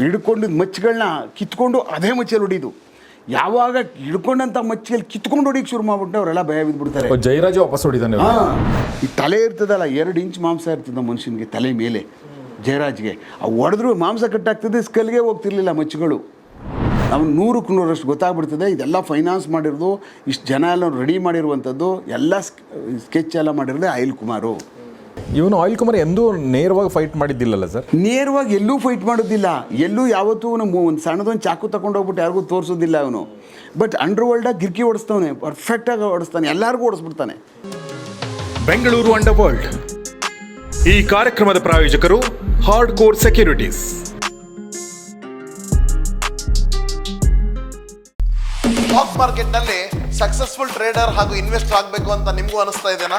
ಹಿಡ್ಕೊಂಡಿದ್ದ ಮಚ್ಚುಗಳನ್ನ ಕಿತ್ಕೊಂಡು ಅದೇ ಮಚ್ಚಲ್ಲಿ ಹೊಡಿದು. ಯಾವಾಗ ಹಿಡ್ಕೊಂಡಂಥ ಮಚ್ಚಿಗೆ ಕಿತ್ಕೊಂಡು ಹೊಡಿಗೆ ಶುರು ಮಾಡ್ಬಿಟ್ಟು ಅವರೆಲ್ಲ ಭಯ ಬಿದ್ದುಬಿಡ್ತಾರೆ ಜೈರಾಜು ಜಯರಾಜ್ ವಾಪಸ್ ಹೊಡಿದಾನೆ ಹಾ ಈ ತಲೆ ಇರ್ತದಲ್ಲ ಎರಡು ಇಂಚ್ ಮಾಂಸ ಇರ್ತದ ಮನುಷ್ಯನಿಗೆ ತಲೆ ಮೇಲೆ ಜಯರಾಜ್ಗೆ ಆ ಹೊಡೆದ್ರು ಮಾಂಸ ಕಟ್ಟಾಗ್ತದೆ ಸ್ಕಲ್ಗೆ ಹೋಗ್ತಿರ್ಲಿಲ್ಲ ಮಚ್ಚುಗಳು. ಅವ್ನು ನೂರಕ್ಕೆ ನೂರಷ್ಟು ಗೊತ್ತಾಗ್ಬಿಡ್ತದೆ ಇದೆಲ್ಲ ಫೈನಾನ್ಸ್ ಮಾಡಿರೋದು ಇಷ್ಟು ಜನ ಎಲ್ಲ ರೆಡಿ ಮಾಡಿರುವಂಥದ್ದು ಎಲ್ಲ ಸ್ಕೆಚ್ ಎಲ್ಲ ಮಾಡಿರೋದೇ ಅಯಿಲ್ ಕುಮಾರು. ಇವನು ಆಯಿಲ್ ಕುಮಾರ್ ಎಂದೂ ನೇರವಾಗಿ ಫೈಟ್ ಮಾಡಿದ್ದಿಲ್ಲಲ್ಲ ಸರ್? ನೇರವಾಗಿ ಎಲ್ಲೂ ಫೈಟ್ ಮಾಡೋದಿಲ್ಲ. ಎಲ್ಲೂ ಯಾವತ್ತೂ ಅವನು ಒಂದು ಸಣ್ಣದೊಂದು ಚಾಕು ತಗೊಂಡು ಹೋಗ್ಬಿಟ್ಟು ಯಾರಿಗೂ ತೋರಿಸೋದಿಲ್ಲ ಅವನು. ಬಟ್ ಅಂಡರ್ ವರ್ಲ್ಡಾಗಿ ಗಿರ್ಕಿ ಓಡಿಸ್ತವನೆ ಪರ್ಫೆಕ್ಟಾಗಿ ಓಡಿಸ್ತಾನೆ ಎಲ್ಲರಿಗೂ ಓಡಿಸ್ಬಿಡ್ತಾನೆ. ಬೆಂಗಳೂರು ಅಂಡರ್ ವರ್ಲ್ಡ್ ಈ ಕಾರ್ಯಕ್ರಮದ ಪ್ರಾಯೋಜಕರು ಹಾರ್ಡ್ ಕೋರ್ ಸೆಕ್ಯೂರಿಟೀಸ್ ಸ್ಟಾಕ್ ಮಾರ್ಕೆಟ್ನಲ್ಲಿ ಸಕ್ಸಸ್ಫುಲ್ ಟ್ರೇಡರ್ ಹಾಗೂ ಇನ್ವೆಸ್ಟರ್ ಆಗಬೇಕು ಅಂತ ನಿಮಗೂ ಅನಿಸ್ತಾ ಇದೆನಾ?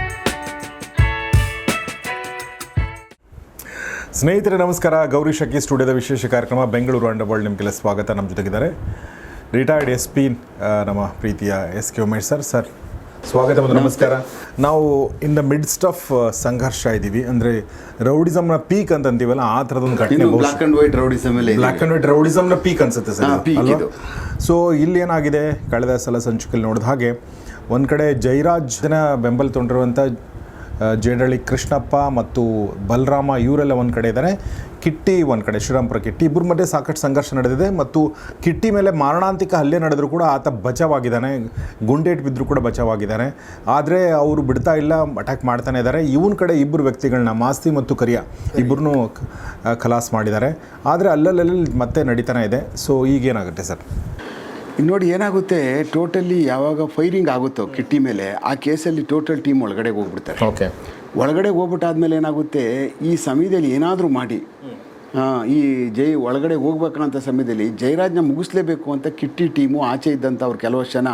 ಸ್ನೇಹಿತರೆ ನಮಸ್ಕಾರ. ಗೌರಿ ಶಕಿ ಸ್ಟುಡಿಯೋದ ವಿಶೇಷ ಕಾರ್ಯಕ್ರಮ ಬೆಂಗಳೂರು ಅಂಡ್ ವರ್ಲ್ಡ್ ನಿಮಗೆಲ್ಲ ಸ್ವಾಗತ. ನಮ್ಮ ಜೊತೆಗಿದ್ದಾರೆ ರಿಟೈರ್ಡ್ ಎಸ್ ಪಿ ನಮ್ಮ ಪ್ರೀತಿಯ S K Umesh sir. Sir ಸ್ವಾಗತ ಮತ್ತು ನಮಸ್ಕಾರ. ನಾವು ಇನ್ ದ ಮಿಡ್ಸ್ಟ್ ಆಫ್ ಸಂಘರ್ಷ ಇದ್ದೀವಿ. ಅಂದರೆ ರೌಡಿಸಮ್ನ ಪೀಕ್ ಅಂತ ಅಂತೀವಲ್ಲ ಆ ಥರದೊಂದು ಘಟನೆ black and white rowdyism black and white ರೌಡಿಸಮ್ನ peak ಅನ್ಸುತ್ತೆ ಸರ್ ಸೊ ಇಲ್ಲಿ ಏನಾಗಿದೆ? ಕಳೆದ ಸಲ ಸಂಚಿಕೆಯಲ್ಲಿ ನೋಡಿದ ಹಾಗೆ ಒಂದು ಕಡೆ ಜೈರಾಜ್ನ ಬೆಂಬಲ ತೊಗೊಂಡಿರುವಂಥ ಜೇಡಳ್ಳಿ ಕೃಷ್ಣಪ್ಪ ಮತ್ತು ಬಲರಾಮ ಇವರೆಲ್ಲ ಒಂದು ಕಡೆ ಇದ್ದಾರೆ ಕಿಟ್ಟಿ ಒಂದು ಕಡೆ, ಶ್ರೀರಾಮ್ಪುರ ಕಿಟ್ಟಿ. ಇಬ್ಬರ ಮಧ್ಯೆ ಸಾಕಷ್ಟು ಸಂಘರ್ಷ ನಡೆದಿದೆ ಮತ್ತು ಕಿಟ್ಟಿ ಮೇಲೆ ಮಾರಣಾಂತಿಕ ಹಲ್ಲೆ ನಡೆದರೂ ಕೂಡ ಆತ ಬಚಾವಾಗಿದ್ದಾನೆ. ಗುಂಡೇಟ್ ಬಿದ್ದರೂ ಕೂಡ ಬಚಾವಾಗಿದ್ದಾನೆ. ಆದರೆ ಅವರು ಬಿಡ್ತಾ ಇಲ್ಲ, ಅಟ್ಯಾಕ್ ಮಾಡ್ತಾನೆ ಇದ್ದಾರೆ ಇವನ ಕಡೆ ಇಬ್ಬರು ವ್ಯಕ್ತಿಗಳನ್ನ ಮಾಸ್ತಿ ಮತ್ತು ಕರಿಯ ಇಬ್ಬರನ್ನೂ ಖಲಾಸ್ ಮಾಡಿದ್ದಾರೆ. ಆದರೆ ಅಲ್ಲಲ್ಲಲ್ಲಿ ಮತ್ತೆ ನಡೀತಾನೆ ಇದೆ. ಸೊ ಈಗೇನಾಗುತ್ತೆ ಸರ್? ನೋಡಿ ಏನಾಗುತ್ತೆ ಟೋಟಲಿ ಯಾವಾಗ ಫೈರಿಂಗ್ ಆಗುತ್ತೋ ಕಿಟ್ಟಿ ಮೇಲೆ ಆ ಕೇಸಲ್ಲಿ ಟೋಟಲ್ ಟೀಮ್ ಒಳಗಡೆ ಹೋಗ್ಬಿಡ್ತಾರೆ. ಓಕೆ ಒಳಗಡೆ ಹೋಗ್ಬಿಟ್ಟಾದ್ಮೇಲೆ ಏನಾಗುತ್ತೆ ಈ ಸಮಯದಲ್ಲಿ ಏನಾದರೂ ಮಾಡಿ ಈ ಜೈ ಒಳಗಡೆ ಹೋಗ್ಬೇಕಂತ ಸಮಯದಲ್ಲಿ ಜಯರಾಜ್ನ ಮುಗಿಸ್ಲೇಬೇಕು ಅಂತ ಕಿಟ್ಟಿ ಟೀಮು ಆಚೆ ಇದ್ದಂಥ ಅವ್ರು ಕೆಲವು ಜನ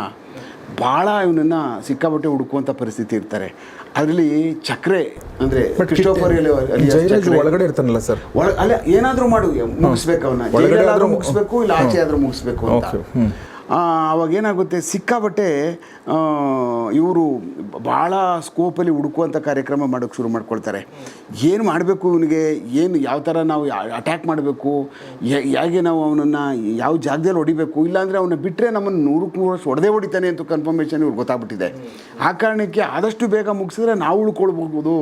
ಭಾಳ ಇವನನ್ನು ಸಿಕ್ಕಾಪಟ್ಟೆ ಹುಡುಕುವಂಥ ಪರಿಸ್ಥಿತಿ ಇರ್ತಾರೆ. ಅದರಲ್ಲಿ ಚಕ್ರೆ ಅಂದರೆ ಒಳಗಡೆ ಇರ್ತಾನಲ್ಲ ಸರ್? ಅಲ್ಲ ಏನಾದರೂ ಮಾಡು ಮುಗಿಸ್ಬೇಕು ಅವನ್ನ. ಒಳಗಡೆ ಆದ್ರೂ- ಮುಗಿಸ್ಬೇಕು ಇಲ್ಲ ಆಚೆ ಆದರೂ ಮುಗಿಸ್ಬೇಕು ಅಂತ. ಅವಾಗ ಏನಾಗುತ್ತೆ ಸಿಕ್ಕಾಬಟ್ಟೆ ಇವರು ಭಾಳ ಸ್ಕೋಪಲ್ಲಿ ಹುಡುಕುವಂಥ ಕಾರ್ಯಕ್ರಮ ಮಾಡೋಕ್ಕೆ ಶುರು ಮಾಡ್ಕೊಳ್ತಾರೆ. ಏನು ಮಾಡಬೇಕು ಇವನಿಗೆ, ಏನು ಯಾವ ಥರ ನಾವು ಅಟ್ಯಾಕ್ ಮಾಡಬೇಕು ಹೇಗೆ ನಾವು ಅವನನ್ನು ಯಾವ ಜಾಗದಲ್ಲಿ ಹೊಡಿಬೇಕು, ಇಲ್ಲಾಂದರೆ ಅವನ್ನ ಬಿಟ್ಟರೆ ನಮ್ಮನ್ನು ನೂರಕ್ಕೆ ವರ್ಷ ಹೊಡೆದೇ ಹೊಡಿತಾನೆ ಅಂತ ಕನ್ಫರ್ಮೇಷನ್ ಇವ್ರಿಗೆ ಗೊತ್ತಾಗ್ಬಿಟ್ಟಿದೆ. ಆ ಕಾರಣಕ್ಕೆ ಆದಷ್ಟು ಬೇಗ ಮುಗಿಸಿದ್ರೆ ನಾವು ಉಳ್ಕೊಳ್ಬೋದು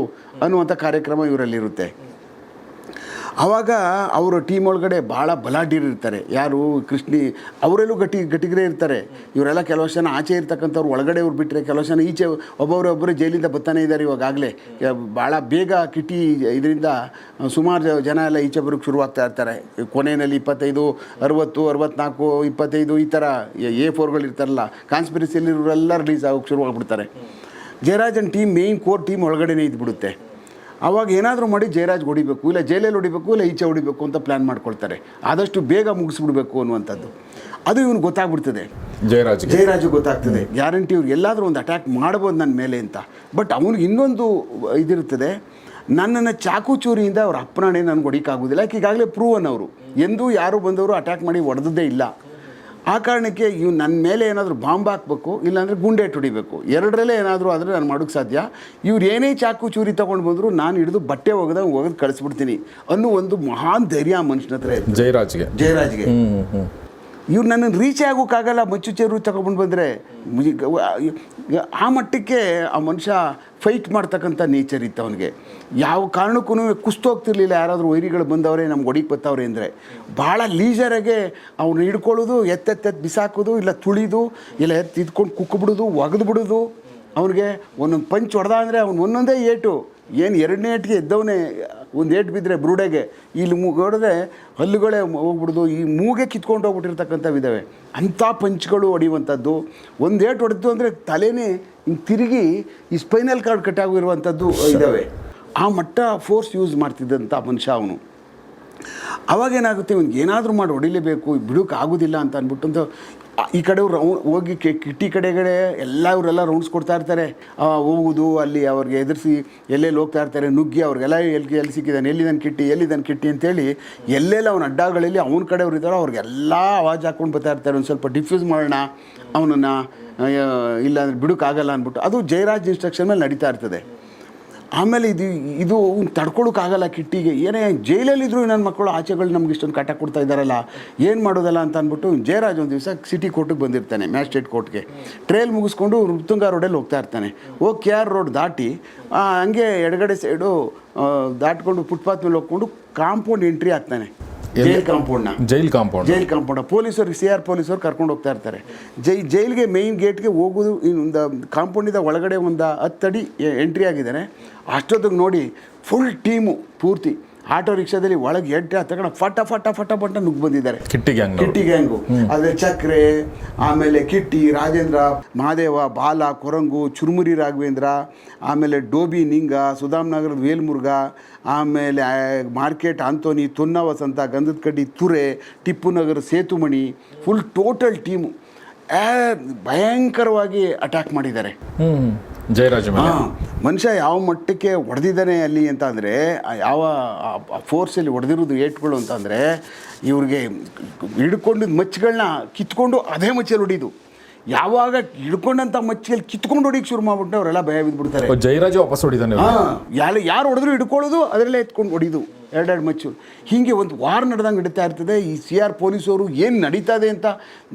ಅನ್ನುವಂಥ ಕಾರ್ಯಕ್ರಮ ಇವರಲ್ಲಿರುತ್ತೆ. ಆವಾಗ ಅವರ ಟೀಮ್ ಒಳಗಡೆ ಭಾಳ ಬಲಾಢ್ಯರಿರ್ತಾರೆ ಯಾರು ಕೃಷ್ಣಿ ಅವರೆಲ್ಲೂ ಗಟ್ಟಿ, ಗಟ್ಟಿಗರೇ ಇರ್ತಾರೆ. ಇವರೆಲ್ಲ ಕೆಲವು ಜನ ಆಚೆ ಇರ್ತಕ್ಕಂಥವ್ರು ಒಳಗಡೆ ಅವ್ರು ಬಿಟ್ಟರೆ ಕೆಲವು ಜನ ಈಚೆ ಒಬ್ಬೊಬ್ಬರು ಒಬ್ಬರು ಜೈಲಿಂದ ಬರ್ತಾನೆ ಇದ್ದಾರೆ ಇವಾಗಾಗಲೇ ಭಾಳ ಬೇಗ ಕಿಟಿ ಇದರಿಂದ ಸುಮಾರು ಜನ ಎಲ್ಲ ಈಚೆ ಬರೋಕ್ಕೆ ಶುರುವಾಗ್ತಾ ಇರ್ತಾರೆ. ಕೊನೆಯಲ್ಲಿ ಇಪ್ಪತ್ತೈದು, ಅರವತ್ತು, ಅರವತ್ನಾಲ್ಕು, ಇಪ್ಪತ್ತೈದು ಈ ಥರ ಎ ಫೋರ್ಗಳು ಇರ್ತಾರಲ್ಲ ಕಾನ್ಸ್ಪಿರಸಿಯಲ್ಲಿ ರಿಲೀಸ್ ಆಗೋಕ್ಕೆ ಶುರುವಾಗ್ಬಿಡ್ತಾರೆ. Jayarajan team main core team ಒಳಗಡೆನೇ ಇದ್ಬಿಡುತ್ತೆ. ಅವಾಗ ಏನಾದರೂ ಮಾಡಿ ಜಯರಾಜ್ ಹೊಡಿಬೇಕು ಇಲ್ಲ ಜೈಲಲ್ಲಿ ಹೊಡಿಬೇಕು ಇಲ್ಲ ಈಚೆ ಹೊಡಿಬೇಕು ಅಂತ ಪ್ಲ್ಯಾನ್ ಮಾಡ್ಕೊಳ್ತಾರೆ. ಆದಷ್ಟು ಬೇಗ ಮುಗಿಸ್ಬಿಡ್ಬೇಕು ಅನ್ನುವಂಥದ್ದು. ಅದು ಇವನು ಗೊತ್ತಾಗ್ಬಿಡ್ತದೆ. ಜಯರಾಜ್ ಜಯರಾಜು ಗೊತ್ತಾಗ್ತದೆ. ಗ್ಯಾರಂಟಿ ಇವ್ರು ಎಲ್ಲಾದರೂ ಒಂದು ಅಟ್ಯಾಕ್ ಮಾಡ್ಬೋದು ನನ್ನ ಮೇಲೆ ಅಂತ. ಬಟ್ ಅವನಿಗೆ ಇನ್ನೊಂದು ಇದಿರ್ತದೆ ನನ್ನನ್ನು ಚಾಕು ಚೂರಿಯಿಂದ ಅವ್ರ ಅಪ್ಪನಾಣೆ ನನಗೆ ಹೊಡಿಕಾಗೋದಿಲ್ಲ ಯಾಕೆ ಈಗಾಗಲೇ ಪ್ರೂವನ್ ಅವರು ಎಂದೂ ಯಾರು ಬಂದವರು ಅಟ್ಯಾಕ್ ಮಾಡಿ ಹೊಡೆದದ್ದೇ ಇಲ್ಲ. ಆ ಕಾರಣಕ್ಕೆ ಇವ್ ನನ್ನ ಮೇಲೆ ಏನಾದರೂ ಬಾಂಬ್ ಹಾಕಬೇಕು ಇಲ್ಲಾಂದರೆ ಗುಂಡೇಟ್ ಹೊಡಿಬೇಕು ಎರಡರಲ್ಲೇ ಏನಾದರೂ ಆದರೆ ನಾನು ಮಾಡೋಕ್ಕೆ ಸಾಧ್ಯ. ಇವ್ರು ಏನೇ ಚಾಕು ಚೂರಿ ತೊಗೊಂಡು ಬಂದರೂ ನಾನು ಹಿಡಿದು ಬಟ್ಟೆ ಒಗೆದ ಒಗೆದು ಕಳಿಸ್ಬಿಡ್ತೀನಿ ಅನ್ನೋ ಒಂದು ಮಹಾನ್ ಧೈರ್ಯ ಆ ಮನುಷ್ಯನ ಹತ್ರ ಜಯರಾಜ್ಗೆ. ಜಯರಾಜ್ಗೆ. ಜಯರಾಜ್ಗೆ ಇವ್ರು ನನ್ನನ್ನು ರೀಚ್ ಆಗೋಕ್ಕಾಗಲ್ಲ ಮಚ್ಚು ಚೇರು ತಗೊಂಡು ಬಂದರೆ ಆ ಮಟ್ಟಕ್ಕೆ ಆ ಮನುಷ್ಯ ಫೈಟ್ ಮಾಡ್ತಕ್ಕಂಥ ನೇಚರ್ ಇತ್ತು ಅವನಿಗೆ. ಯಾವ ಕಾರಣಕ್ಕೂ ಕುಸ್ತೋಗ್ತಿರ್ಲಿಲ್ಲ ಯಾರಾದರೂ ವೈರಿಗಳು ಬಂದವರೇ ನಮ್ಗೆ ಒಡಿಗೆ ಬತ್ತವ್ರೆ ಅಂದರೆ. ಭಾಳ ಲೀಜರಾಗೆ ಅವ್ನು ಹಿಡ್ಕೊಳ್ಳೋದು ಎತ್ತೆತ್ತೆತ್ತು ಬಿಸಾಕೋದು, ಇಲ್ಲ ತುಳಿದು, ಇಲ್ಲ ಎತ್ತಿ ಇದ್ಕೊಂಡು ಕುಕ್ಕಿಬಿಡೋದು ಒಗೆದು ಬಿಡೋದು ಅವನಿಗೆ ಒಂದೊಂದು ಪಂಚ್ ಹೊಡೆದ ಅಂದರೆ ಅವ್ನು ಒಂದೊಂದೇ ಏಟು. ಏನು ಎರಡನೇ ಏಟಿಗೆ ಎದ್ದವನೇ ಒಂದು ಏಟು ಬಿದ್ದರೆ ಬ್ರೂಡೆಗೆ. ಇಲ್ಲಿ ಮೂಗು ಹೊಡೆದ್ರೆ ಹಲ್ಲುಗಳೇ ಹೋಗ್ಬಿಡ್ದು ಈ ಮೂಗೆ ಕಿತ್ಕೊಂಡು ಹೋಗ್ಬಿಟ್ಟಿರ್ತಕ್ಕಂಥವಿದ್ದಾವೆ ಅಂಥ ಪಂಚ್ಗಳು ಹೊಡೆಯುವಂಥದ್ದು. ಒಂದು ಏಟು ಹೊಡೆದು ಅಂದರೆ ತಲೆನೇ ಹಿಂಗೆ ತಿರುಗಿ ಈ ಸ್ಪೈನಲ್ ಕಾರ್ಡ್ ಕಟ್ಟಾಗಿರುವಂಥದ್ದು ಇದ್ದಾವೆ ಆ ಮಟ್ಟ ಫೋರ್ಸ್ ಯೂಸ್ ಮಾಡ್ತಿದ್ದಂಥ ಮನುಷ್ಯ ಅವನು. ಅವಾಗೇನಾಗುತ್ತೆ ಇವ್ನಿಗೆ ಏನಾದರೂ ಮಾಡಿ ಹೊಡಿಲೇಬೇಕು ಬಿಡೋಕ್ಕಾಗೋದಿಲ್ಲ ಆಗೋದಿಲ್ಲ ಅಂತ ಅಂದ್ಬಿಟ್ಟು ಆ- ಈ ಕಡೆ ರೌಂಡ್ ಹೋಗಿ ಕೆ- ಕಿಟ್ಟಿ ಕಡೆಗಡೆ ಎಲ್ಲ ಇವರೆಲ್ಲ ರೌಂಡ್ಸ್ ಕೊಡ್ತಾ ಇರ್ತಾರೆ. ಹೋಗುದು, ಅಲ್ಲಿ ಅವ್ರಿಗೆ ಎದುರಿಸಿ ಎಲ್ಲೆಲ್ಲಿ ಹೋಗ್ತಾ ಇರ್ತಾರೆ, ನುಗ್ಗಿ ಅವ್ರಿಗೆಲ್ಲ ಎಲ್ಲಿ ಎಲ್ಲಿ ಸಿಕ್ಕಿದ್ದಾನೆ, ಎಲ್ಲಿದ್ದಾನೆ ಕಿಟ್ಟಿ ಎಲ್ಲಿದ್ದಾನೆ ಕಿಟ್ಟಿ ಅಂತೇಳಿ ಎಲ್ಲೆಲ್ಲ ಅವ್ನ ಅಡ್ಡಗಳಲ್ಲಿ ಅವನ ಕಡೆಯವ್ರು ಇದ್ದಾರೋ ಅವ್ರಿಗೆಲ್ಲ ಆವಾಜ್ ಹಾಕೊಂಡು ಬರ್ತಾ ಇರ್ತಾರೆ. ಒಂದು ಸ್ವಲ್ಪ ಡಿಫ್ಯೂಸ್ ಮಾಡೋಣ, ಅವನನ್ನು ಇಲ್ಲಾಂದ್ರೆ ಬಿಡೋಕ್ಕಾಗಲ್ಲ ಅಂದ್ಬಿಟ್ಟು. ಅದು ಜಯರಾಜ್ ಇನ್ಸ್ಟ್ರಕ್ಷನ್ ಮೇಲೆ ನಡೀತಾ ಇರ್ತದೆ. ಆಮೇಲೆ ಇದು ಇದು ತಡ್ಕೊಳಕ್ಕಾಗಲ್ಲ ಕಿಟ್ಟಿಗೆ. ಏನೇ ಜೈಲಲ್ಲಿದ್ದರೂ ನನ್ನ ಮಕ್ಕಳು ಆಚೆಗಳು ನಮ್ಗೆ ಇಷ್ಟೊಂದು ಕಟ್ಟ ಕೊಡ್ತಾ ಇದ್ದಾರಲ್ಲ ಏನು ಮಾಡೋದಲ್ಲ ಅಂತ ಅಂದ್ಬಿಟ್ಟು ಜಯರಾಜ್ ಒಂದು ದಿವಸ ಸಿಟಿ ಕೋರ್ಟಿಗೆ ಬಂದಿರ್ತಾನೆ ಮ್ಯಾಜಿಸ್ಟ್ರೇಟ್ ಕೋರ್ಟ್ಗೆ. ಟ್ರೈಲ್ ಮುಗಿಸ್ಕೊಂಡು ಋತುಂಗ ರೋಡಲ್ಲಿ ಹೋಗ್ತಾ ಇರ್ತಾನೆ. ಓ ಕೆ ಆರ್ ರೋಡ್ ದಾಟಿ ಹಂಗೆ ಎಡಗಡೆ ಸೈಡು ದಾಟ್ಕೊಂಡು ಫುಟ್ಪಾತ್ ಮೇಲೆ ಹೋಗ್ಕೊಂಡು ಕಾಂಪೌಂಡ್ ಎಂಟ್ರಿ ಆಗ್ತಾನೆ. Jail ಕಾಂಪೌಂಡ್ನ. Jail compound. Jail compound. ಪೊಲೀಸರು ಸಿ ಆರ್ ಪೊಲೀಸರು ಕರ್ಕೊಂಡು ಹೋಗ್ತಾ ಇರ್ತಾರೆ. ಜೈ ಜೈಲ್ಗೆ ಮೇಯ್ನ್ ಗೇಟ್ಗೆ ಹೋಗೋದು ಒಂದು ಕಾಂಪೌಂಡಿಂದ ಒಳಗಡೆ ಒಂದು ಹತ್ತಡಿ ಎಂಟ್ರಿ ಆಗಿದ್ದಾನೆ. ಅಷ್ಟೊತ್ತಿಗೆ ನೋಡಿ ಫುಲ್ ಟೀಮು ಪೂರ್ತಿ ಆಟೋ ರಿಕ್ಷಾದಲ್ಲಿ ಒಳಗೆ ಎಂಟ್ರಿ ಆದ ತಕ್ಷಣ ಫಟ ಫಟ ಫಟ ಫಟ ನುಗ್ಗಿ ಬಂದಿದ್ದಾರೆ. ಕಿಟ್ಟಿ ಗ್ಯಾಂಗ್ ಕಿಟ್ಟಿ ಗ್ಯಾಂಗು ಅದೇ ಚಕ್ರೆ ಆಮೇಲೆ ಕಿಟ್ಟಿ ರಾಜೇಂದ್ರ ಮಹಾದೇವ ಬಾಲ ಕೊರಂಗು ಚುರುಮುರಿ ರಾಘವೇಂದ್ರ ಆಮೇಲೆ ಡೋಬಿ ನಿಂಗ ಸುಧಾಮ್ ನಗರದ ವೇಲ್ಮುರ್ಗ ಆಮೇಲೆ ಮಾರ್ಕೆಟ್ ಆಂತೋನಿ ತುನ್ನ ವಸಂತ ಗಂಧದ ಕಡ್ಡಿ ತುರೆ ಟಿಪ್ಪು ನಗರ ಸೇತುಮಣಿ ಫುಲ್ ಟೋಟಲ್ ಟೀಮು ಭಯಂಕರವಾಗಿ ಅಟ್ಯಾಕ್ ಮಾಡಿದ್ದಾರೆ. ಜಯರಾಜ್ ಮನುಷ್ಯ ಯಾವ ಮಟ್ಟಕ್ಕೆ ಹೊಡೆದಿದ್ದಾನೆ ಅಲ್ಲಿ ಅಂತ ಅಂದರೆ ಯಾವ ಫೋರ್ಸಲ್ಲಿ ಹೊಡೆದಿರೋದು ಏಟ್ಗಳು ಅಂತಂದರೆ ಇವ್ರಿಗೆ ಹಿಡ್ಕೊಂಡಿದ್ದ ಮಚ್ಚಗಳನ್ನ ಕಿತ್ಕೊಂಡು ಅದೇ ಮಚ್ಚಲ್ಲಿ ಹೊಡಿದು ಯಾವಾಗ ಹಿಡ್ಕೊಂಡಂಥ ಮಚ್ಚಿಯಲ್ಲಿ ಕಿತ್ಕೊಂಡು ಹೊಡಿಕ್ ಶುರು ಮಾಡ್ಬಿಟ್ಟು ಅವರೆಲ್ಲ ಭಯ ಬಿದ್ಬಿಡ್ತಾರೆ. ಜೈರಾಜ್ ಜಯರಾಜ್ ವಾಪಸ್ ಹೊಡಿದಾನೆ ಹಾಂ ಯಾರು ಯಾರು ಹೊಡೆದ್ರು ಹಿಡ್ಕೊಳ್ಳೋದು ಅದರಲ್ಲೇ ಎತ್ಕೊಂಡು ಹೊಡಿದು ಎರಡೆರಡು ಮಚ್ಚು. ಹೀಗೆ ಒಂದು ವಾರ ನಡೆದಂಗೆ ನಡೀತಾ ಇರ್ತದೆ ಈ ಸಿ ಆರ್ ಪೊಲೀಸವರು ಏನು ನಡೀತಾ ಇದೆ ಅಂತ